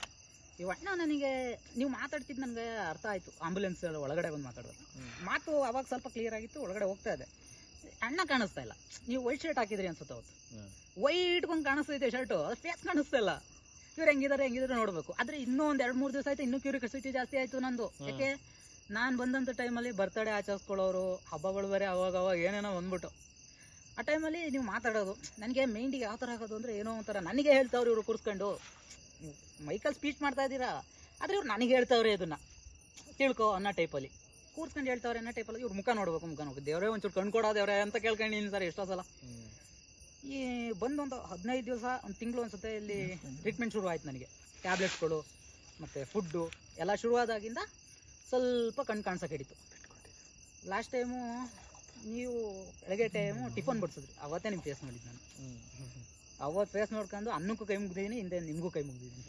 ಇವ ಅಣ್ಣ ನನಗೆ ನೀವು ಮಾತಾಡ್ತಿದ್ದು ನನಗೆ ಅರ್ಥ ಆಯಿತು. ಆಂಬುಲೆನ್ಸ್ ಒಳಗಡೆ ಬಂದು ಮಾತಾಡೋದು ಮಾತು ಅವಾಗ ಸ್ವಲ್ಪ ಕ್ಲಿಯರ್ ಆಗಿತ್ತು ಒಳಗಡೆ ಹೋಗ್ತಾ ಇದೆ. ಅಣ್ಣ ಕಾಣಿಸ್ತಾ ಇಲ್ಲ. ನೀವು ವೈಟ್ ಶರ್ಟ್ ಹಾಕಿದ್ರಿ ಅನ್ಸುತ್ತೆ ಅವತ್ತು. ವೈಟ್ ಬಂದು ಕಾಣಿಸ್ತೈತೆ ಶರ್ಟು ಅದು ಫೇಸ್ ಕಾಣಿಸ್ತಾ ಇಲ್ಲ. ಇವ್ರು ಹೆಂಗಿದ್ದಾರೆ ಹೆಂಗಿದ್ರೆ ನೋಡಬೇಕು. ಆದರೆ ಇನ್ನೂ ಒಂದು ಎರಡು ಮೂರು ದಿವಸ ಆಯ್ತು ಇನ್ನೂ ಕ್ಯೂರಿಯಾಸಿಟಿ ಜಾಸ್ತಿ ಆಯಿತು ನಂದು. ಯಾಕೆ? ನಾನು ಬಂದಂಥ ಟೈಮಲ್ಲಿ ಬರ್ತಡೇ ಆಚರಿಸ್ಕೊಳ್ಳೋರು ಹಬ್ಬಗಳು ಬೇರೆ ಅವಾಗ ಅವಾಗ ಏನೇನೋ ಬಂದ್ಬಿಟ್ಟು. ಆ ಟೈಮಲ್ಲಿ ನೀವು ಮಾತಾಡೋದು. ನನಗೆ ಮೈಂಡಿಗೆ ಯಾವ ಥರ ಆಗೋದು ಅಂದರೆ ಏನೋ ಒಂಥರ. ನನಗೆ ಹೇಳ್ತಾವ್ರು ಇವರು ಕೂರಿಸ್ಕೊಂಡು. ಮೈಕಲ್ ಸ್ಪೀಚ್ ಮಾಡ್ತಾ ಇದ್ದೀರಾ? ಆದರೆ ಇವ್ರು ನನಗೆ ಹೇಳ್ತಾವ್ರೆ ಇದನ್ನ. ತಿಳ್ಕೊ ಅನ್ನೋ ಟೈಪಲ್ಲಿ ಕೂರ್ಸ್ಕೊಂಡು ಹೇಳ್ತಾವ್ರೆ ಅನ್ನೋ ಟೈಪಲ್ಲಿ ಇವ್ರು ಮುಖ ನೋಡ್ಬೇಕು ಮುಖ ನೋಡ್ಬೇಕು. ದೇವರೇ ಒಂಚೂರು ಕಣ್ ಕೊಡೋದೇವ್ರೆ ಅಂತ ಕೇಳ್ಕೊಂಡಿನಿ ಸರ್ ಎಷ್ಟೋ ಸಲ. ಈ ಬಂದೊಂದು ಹದಿನೈದು ದಿವಸ, ಒಂದು ತಿಂಗಳು ಅನ್ಸುತ್ತೆ ಇಲ್ಲಿ ಟ್ರೀಟ್ಮೆಂಟ್ ಶುರು ಆಯ್ತು ನನಗೆ. ಟ್ಯಾಬ್ಲೆಟ್ಸ್ಗಳು ಮತ್ತು ಫುಡ್ಡು ಎಲ್ಲ ಶುರುವಾದಾಗಿಂದ ಸ್ವಲ್ಪ ಕಣ್ಣು ಕಾಣಿಸೋಕೆ ಹಿಡಿತು. ಲಾಸ್ಟ್ ಟೈಮು ನೀವು ಬೆಳಗ್ಗೆ ಟೈಮು ಟಿಫನ್ ಬಡಿಸಿದ್ರಿ. ಅವತ್ತೇ ನಿಮ್ಮ ಫೇಸ್ ಮಾಡಿದ್ದು ನಾನು. ಅವತ್ತು ಫೇಸ್ ನೋಡ್ಕೊಂಡು ಅನ್ನಕ್ಕೂ ಕೈ ಮುಗ್ದಿದ್ದೀನಿ ಹಿಂದೆ ನಿಮಗೂ ಕೈ ಮುಗ್ದಿದ್ದೀನಿ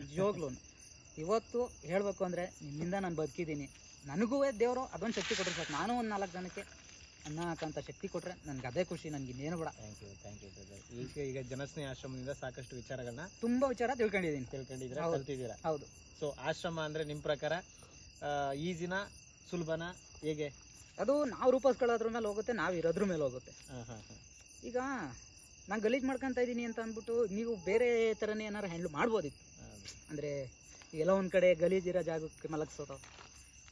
ನಿಜವಾಗ್ಲೂ. ಇವತ್ತು ಹೇಳಬೇಕು ಅಂದರೆ ನಿಮ್ಮಿಂದ ನಾನು ಬದುಕಿದ್ದೀನಿ ನನಗೂ ದೇವರು ಅದೊಂದು ಶಕ್ತಿ ಕೊಟ್ಟರೆ ಸಾಕು. ನಾನು ಒಂದು ನಾಲ್ಕು ಜನಕ್ಕೆ ಅನ್ನ ಹಾಕಂತ ಶಕ್ತಿ ಕೊಟ್ಟರೆ ನನಗೆ ಅದೇ ಖುಷಿ ನನಗೆ ಇನ್ನೇನು ಬೇಡ. ಥ್ಯಾಂಕ್ ಯು ಥ್ಯಾಂಕ್ ಯು ಈಗ ಈಗ ಜನಸ್ನೇಹ ಆಶ್ರಮದಿಂದ ಸಾಕಷ್ಟು ವಿಚಾರಗಳನ್ನ ತುಂಬ ವಿಚಾರ ತಿಳ್ಕೊಂಡಿದ್ದೀನಿ ತಿಳ್ಕೊಂಡಿದ್ದೀರಾ? ಹೌದು. ಕಲ್ತಿದ್ದೀರಾ? ಹೌದು. ಸೊ ಆಶ್ರಮ ಅಂದ್ರೆ ನಿಮ್ಮ ಪ್ರಕಾರ ಈಜಿನ ಸುಲಭನ ಹೇಗೆ? ಅದು ನಾವು ರೂಪಿಸ್ಕೊಳ್ಳೋದ್ರ ಮೇಲೆ ಹೋಗುತ್ತೆ ನಾವು ಇರೋದ್ರ ಮೇಲೆ ಹೋಗುತ್ತೆ. ಈಗ ನಾನು ಗಲೀಜು ಮಾಡ್ಕೊತಾ ಇದ್ದೀನಿ ಅಂತ ಅಂದ್ಬಿಟ್ಟು ನೀವು ಬೇರೆ ಥರನೇ ಏನಾರು ಹ್ಯಾಂಡ್ಲ್ ಮಾಡ್ಬೋದಿತ್ತು. ಅಂದರೆ ಎಲ್ಲ ಒಂದು ಕಡೆ ಗಲೀಜಿರೋ ಜಾಗಕ್ಕೆ ಮಲಗಿಸೋದು.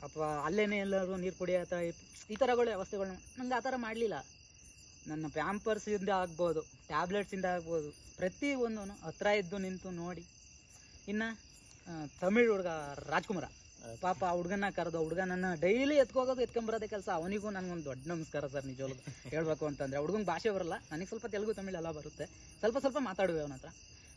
ಅಥವಾ ಅಲ್ಲೇನೇ ಎಲ್ಲರೂ ನೀರು ಕುಡಿಯೋ ಈ ಥರಗಳ ವ್ಯವಸ್ಥೆಗಳನ್ನ ನಂಗೆ ಆ ಥರ ಮಾಡಲಿಲ್ಲ. ನನ್ನ ಪ್ಯಾಂಪರ್ಸಿಂದ ಆಗ್ಬೋದು ಟ್ಯಾಬ್ಲೆಟ್ಸಿಂದ ಆಗ್ಬೋದು, ಪ್ರತಿ ಒಂದೂ ಹತ್ರ ಇದ್ದು ನಿಂತು ನೋಡಿ. ಇನ್ನು ತಮಿಳ್ ಹುಡುಗ ರಾಜ್ಕುಮಾರ. ಪಾಪ ಆ ಹುಡುಗನ ಕರೆದು ಹುಡುಗ ಡೈಲಿ ಎತ್ಕೋಗೋದು ಎತ್ಕೊಂಬರೋದೇ ಕೆಲಸ. ಅವನಿಗೂ ನನಗೊಂದು ದೊಡ್ಡ ನಮಸ್ಕಾರ ಸರ್, ನಿಜವಾಗ್ಲೂ ಹೇಳ್ಬೇಕು ಅಂತಂದ್ರೆ. ಹುಡುಗನ ಭಾಷೆ ಬರಲ್ಲ. ನನಗೆ ಸ್ವಲ್ಪ ತೆಲುಗು, ತಮಿಳು ಎಲ್ಲ ಬರುತ್ತೆ. ಸ್ವಲ್ಪ ಸ್ವಲ್ಪ ಮಾತಾಡುವೆ ಅವನ ಹತ್ರ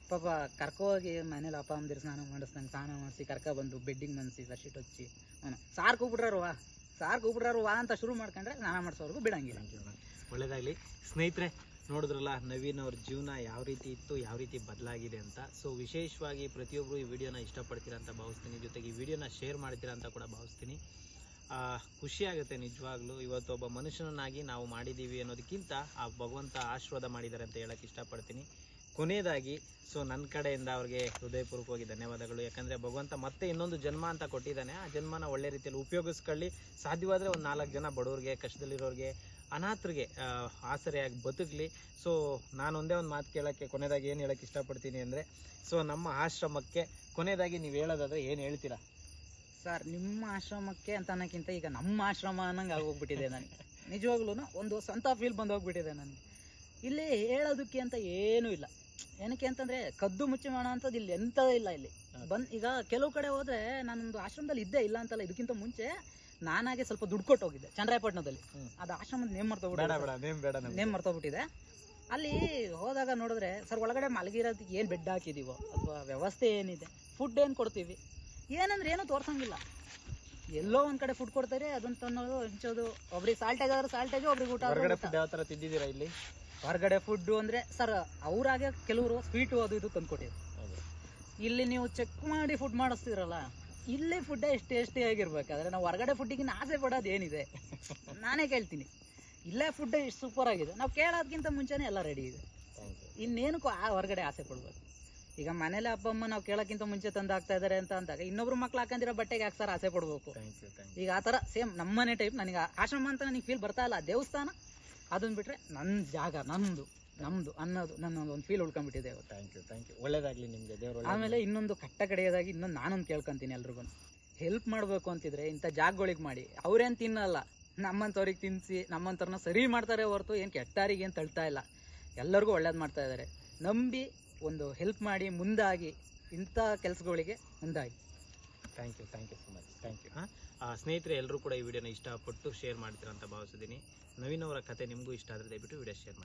ಪಾಪ ಕರ್ಕೋಗಿ ಮನೇಲಿ ಅಪ್ಪ, ಅಮ್ಮದಿರು ಸ್ನಾನ ಮಾಡಿಸ್ದಂಗೆ ಸ್ನಾನ ಮಾಡಿಸಿ, ಕರ್ಕ ಬಂದು ಬೆಡ್ಡಿಂಗ್ ಮನ್ಸಿ ಸಶಿಟ್ ಹಚ್ಚಿ, ಅವನು. ಸಾರ್ ಕೂಬಿಟ್ರಾರು ವಾ. ಸಾರ್ ಕೂಬಿಟ್ರಾರು ವಾ ಅಂತ ಶುರು ಮಾಡ್ಕೊಂಡ್ರೆ ಸ್ನಾನ ಮಾಡಿಸೋರ್ಗು ಬಿಡಂಗಿಲ್ಲ. ಒಳ್ಳೇದಾಗ್ಲಿ. ಸ್ನೇಹಿತರೆ ನೋಡಿದ್ರಲ್ಲ ನವೀನ್ ಅವ್ರ ಜೀವನ ಯಾವ ರೀತಿ ಇತ್ತು, ಯಾವ ರೀತಿ ಬದಲಾಗಿದೆ ಅಂತ. ಸೊ ವಿಶೇಷವಾಗಿ ಪ್ರತಿಯೊಬ್ಬರು ಈ ವಿಡಿಯೋನ ಇಷ್ಟಪಡ್ತೀರಾ ಅಂತ ಭಾವಿಸ್ತೀನಿ. ಜೊತೆಗೆ ಈ ವಿಡಿಯೋನ ಶೇರ್ ಮಾಡ್ತೀರಾ ಅಂತ ಕೂಡ ಭಾವಿಸ್ತೀನಿ. ಖುಷಿಯಾಗುತ್ತೆ ನಿಜವಾಗ್ಲೂ. ಇವತ್ತು ಒಬ್ಬ ಮನುಷ್ಯನನ್ನಾಗಿ ನಾವು ಮಾಡಿದ್ದೀವಿ ಅನ್ನೋದಕ್ಕಿಂತ ಆ ಭಗವಂತ ಆಶೀರ್ವಾದ ಮಾಡಿದ್ದಾರೆ ಅಂತ ಹೇಳಕ್ಕೆ ಇಷ್ಟಪಡ್ತೀನಿ. ಕೊನೆಯದಾಗಿ ಸೊ ನನ್ನ ಕಡೆಯಿಂದ ಅವ್ರಿಗೆ ಹೃದಯಪೂರ್ವಕವಾಗಿ ಧನ್ಯವಾದಗಳು. ಯಾಕಂದರೆ ಭಗವಂತ ಮತ್ತೆ ಇನ್ನೊಂದು ಜನ್ಮ ಅಂತ ಕೊಟ್ಟಿದ್ದಾನೆ. ಆ ಜನ್ಮನ ಒಳ್ಳೆ ರೀತಿಯಲ್ಲಿ ಉಪಯೋಗಿಸ್ಕೊಳ್ಳಿ. ಸಾಧ್ಯವಾದರೆ ಒಂದು ನಾಲ್ಕು ಜನ ಬಡವ್ರಿಗೆ, ಕಷ್ಟದಲ್ಲಿರೋರಿಗೆ ಅನಾಥರಿಗೆ ಆಸರೆಯಾಗಿ ಬದುಕಲಿ. ಸೊ ನಾನು ಒಂದೇ ಒಂದು ಮಾತು ಕೇಳೋಕ್ಕೆ ಕೊನೆಯದಾಗಿ ಏನು ಹೇಳಕ್ಕೆ ಇಷ್ಟಪಡ್ತೀನಿ ಅಂದರೆ ಸೊ ನಮ್ಮ ಆಶ್ರಮಕ್ಕೆ ಕೊನೆಯದಾಗಿ ನೀವು ಹೇಳೋದಾದ್ರೆ ಏನು ಹೇಳ್ತೀರಾ? ಸರ್ ನಿಮ್ಮ ಆಶ್ರಮಕ್ಕೆ ಅಂತ ಅನ್ನೋಕ್ಕಿಂತ ಈಗ ನಮ್ಮ ಆಶ್ರಮ ಅನ್ನಂಗೆ ಆಗೋಗ್ಬಿಟ್ಟಿದೆ ನನಗೆ. ನಿಜವಾಗ್ಲೂ ಒಂದು ಸ್ವಂತ ಫೀಲ್ ಬಂದು ಹೋಗ್ಬಿಟ್ಟಿದೆ ನನಗೆ. ಇಲ್ಲಿ ಹೇಳೋದಕ್ಕೆ ಅಂತ ಏನೂ ಇಲ್ಲ. ಏನಕ್ಕೆ ಅಂತಂದರೆ ಕದ್ದು ಮುಚ್ಚಿ ಮಾಡೋ ಅಂಥದ್ದು ಇಲ್ಲಿ ಎಂಥದೇ ಇಲ್ಲ ಇಲ್ಲಿ. ಬಂದು ಈಗ ಕೆಲವು ಕಡೆ ಹೋದರೆ ನಾನೊಂದು ಆಶ್ರಮದಲ್ಲಿ ಇದ್ದೇ ಇಲ್ಲ ಅಂತಲ್ಲ ಇದಕ್ಕಿಂತ ಮುಂಚೆ ನಾನಾಗೆ ಸ್ವಲ್ಪ ದುಡ್ಡು ಕೊಟ್ಟು ಹೋಗಿದ್ದೆ ಚಂದ್ರಾಯಪಟ್ಟಣದಲ್ಲಿ. ಅದು ಆಶ್ರಮದ ನೇಮ್ ಮರ್ತೋಗ್ಬಿಟ್ಟು ನೇಮ್ ಮರ್ತೋಗ್ಬಿಟ್ಟಿದೆ ಅಲ್ಲಿ ಹೋದಾಗ ನೋಡಿದ್ರೆ ಸರ್ ಒಳಗಡೆ ಮಲಗಿರೋದಕ್ಕೆ ಏನು ಬೆಡ್ ಹಾಕಿದೀವೋ? ಅಥವಾ ವ್ಯವಸ್ಥೆ ಏನಿದೆ? ಫುಡ್ ಏನು ಕೊಡ್ತೀವಿ? ಏನಂದ್ರೆ ಏನೂ ತೋರ್ಸಂಗಿಲ್ಲ. ಎಲ್ಲೋ ಒಂದ್ ಕಡೆ ಫುಡ್ ಕೊಡ್ತಾರೆ ಅದನ್ನ ತನ್ನೋದು ಹಂಚೋದು ಒಬ್ರಿಗೆ ಸಾಲ್ಟೇಜ್ ಆದ್ರೆ ಆಗಿ ಒಬ್ರಿಗೆ ಊಟ ಆದ್ರೆ ಹೊರಗಡೆ ಫುಡ್ ಯಾವ ತರ ತಿಂದಿದ್ದೀರಾ ಇಲ್ಲಿ? ಹೊರಗಡೆ ಫುಡ್ ಅಂದ್ರೆ ಸರ್ ಅವ್ರಾಗೆ ಕೆಲವರು ಸ್ವೀಟು ಅದು ಇದು ತಂದ್ಕೊಟ್ಟಿದ್ರು. ಇಲ್ಲಿ ನೀವು ಚೆಕ್ ಮಾಡಿ ಫುಡ್ ಮಾಡಿಸ್ತಿರಲ್ಲ ಇಲ್ಲಿ ಫುಡ್ ಎಷ್ಟು ಟೇಸ್ಟಿ ಆಗಿರ್ಬೇಕಾದ್ರೆ ನಾವು ಹೊರಗಡೆ ಫುಡ್ಡಿಗಿನ ಆಸೆ ಪಡೋದು ಏನಿದೆ? ನಾನೇ ಕೇಳ್ತೀನಿ. ಇಲ್ಲೇ ಫುಡ್ ಇಷ್ಟು ಸೂಪರ್ ಆಗಿದೆ. ನಾವು ಕೇಳೋದಕ್ಕಿಂತ ಮುಂಚೆನೇ ಎಲ್ಲ ರೆಡಿ ಇದೆ. ಇನ್ನೇನಕ್ಕೂ ಆ ಹೊರಗಡೆ ಆಸೆ ಪಡ್ಬೇಕು. ಈಗ ಮನೇಲಿ ಅಪ್ಪ ಅಮ್ಮ ನಾವು ಕೇಳೋಕ್ಕಿಂತ ಮುಂಚೆ ತಂದು ಹಾಕ್ತಾ ಇದಾರೆ ಅಂತ ಅಂದಾಗ ಇನ್ನೊಬ್ರು ಮಕ್ಳು ಹಾಕೊಂಡಿರೋ ಬಟ್ಟೆಗೆ ಹಾಕ್ಸಾರ ಆಸೆ ಪಡ್ಬೇಕು. ಈಗ ಆ ಥರ ಸೇಮ್ ನಮ್ಮನೆ ಟೈಪ್ ನನಗೆ ಆಶ್ರಮ ಅಂತ ನನಗೆ ಫೀಲ್ ಬರ್ತಾ ಇಲ್ಲ. ದೇವಸ್ಥಾನ ಅದನ್ನ ಬಿಟ್ರೆ ನನ್ನ ಜಾಗ ನಂದು. ನಮ್ದು ಅನ್ನೋದು ನನ್ನ ಒಂದು ಫೀಲ್ ಉಳ್ಕೊಂಡ್ಬಿಟ್ಟಿದೆ ಇವತ್ತು ಥ್ಯಾಂಕ್ ಯು ಥ್ಯಾಂಕ್ ಯು ಒಳ್ಳೇದಾಗ್ಲಿ ನಿಮಗೆ ದೇವರು ಆಮೇಲೆ ಇನ್ನೊಂದು ಕಟ್ಟ ಕಡೆಯದಾಗಿ ಇನ್ನೊಂದು ನಾನೊಂದು ಕೇಳ್ಕೊಂತೀನಿ ಎಲ್ರಿಗೂ. ಹೆಲ್ಪ್ ಮಾಡಬೇಕು ಅಂತಿದ್ರೆ ಇಂಥ ಜಾಗಗಳಿಗೆ ಮಾಡಿ. ಅವ್ರೇನು ತಿನ್ನಲ್ಲ ನಮ್ಮಂಥವ್ರಿಗೆ ತಿನ್ನಿಸಿ ನಮ್ಮಂಥವ್ರನ್ನ ಸರಿ ಮಾಡ್ತಾರೆ ಹೊರತು ಏನು ಕೆಟ್ಟಾರಿಗೆ ಏನು ತಳ್ತಾ ಇಲ್ಲ. ಎಲ್ಲರಿಗೂ ಒಳ್ಳೇದು ಮಾಡ್ತಾ ಇದ್ದಾರೆ ನಂಬಿ ಒಂದು ಹೆಲ್ಪ್ ಮಾಡಿ ಮುಂದಾಗಿ ಇಂಥ ಕೆಲಸಗಳಿಗೆ ಮುಂದಾಗಿ. Thank you thank you so much thank you ಹಾಂ? ಸ್ನೇಹಿತರೆ ಎಲ್ಲರೂ ಕೂಡ ಈ ವಿಡಿಯೋನ ಇಷ್ಟಪಟ್ಟು ಶೇರ್ ಮಾಡ್ತೀರಾ ಅಂತ ಭಾವಿಸಿದ್ದೀನಿ. ನವೀನ್ ಅವರ ಕತೆ ನಿಮಗೂ ಇಷ್ಟ ಆದರೆ ದಯವಿಟ್ಟು ವಿಡಿಯೋ ಶೇರ್ ಮಾಡಿ.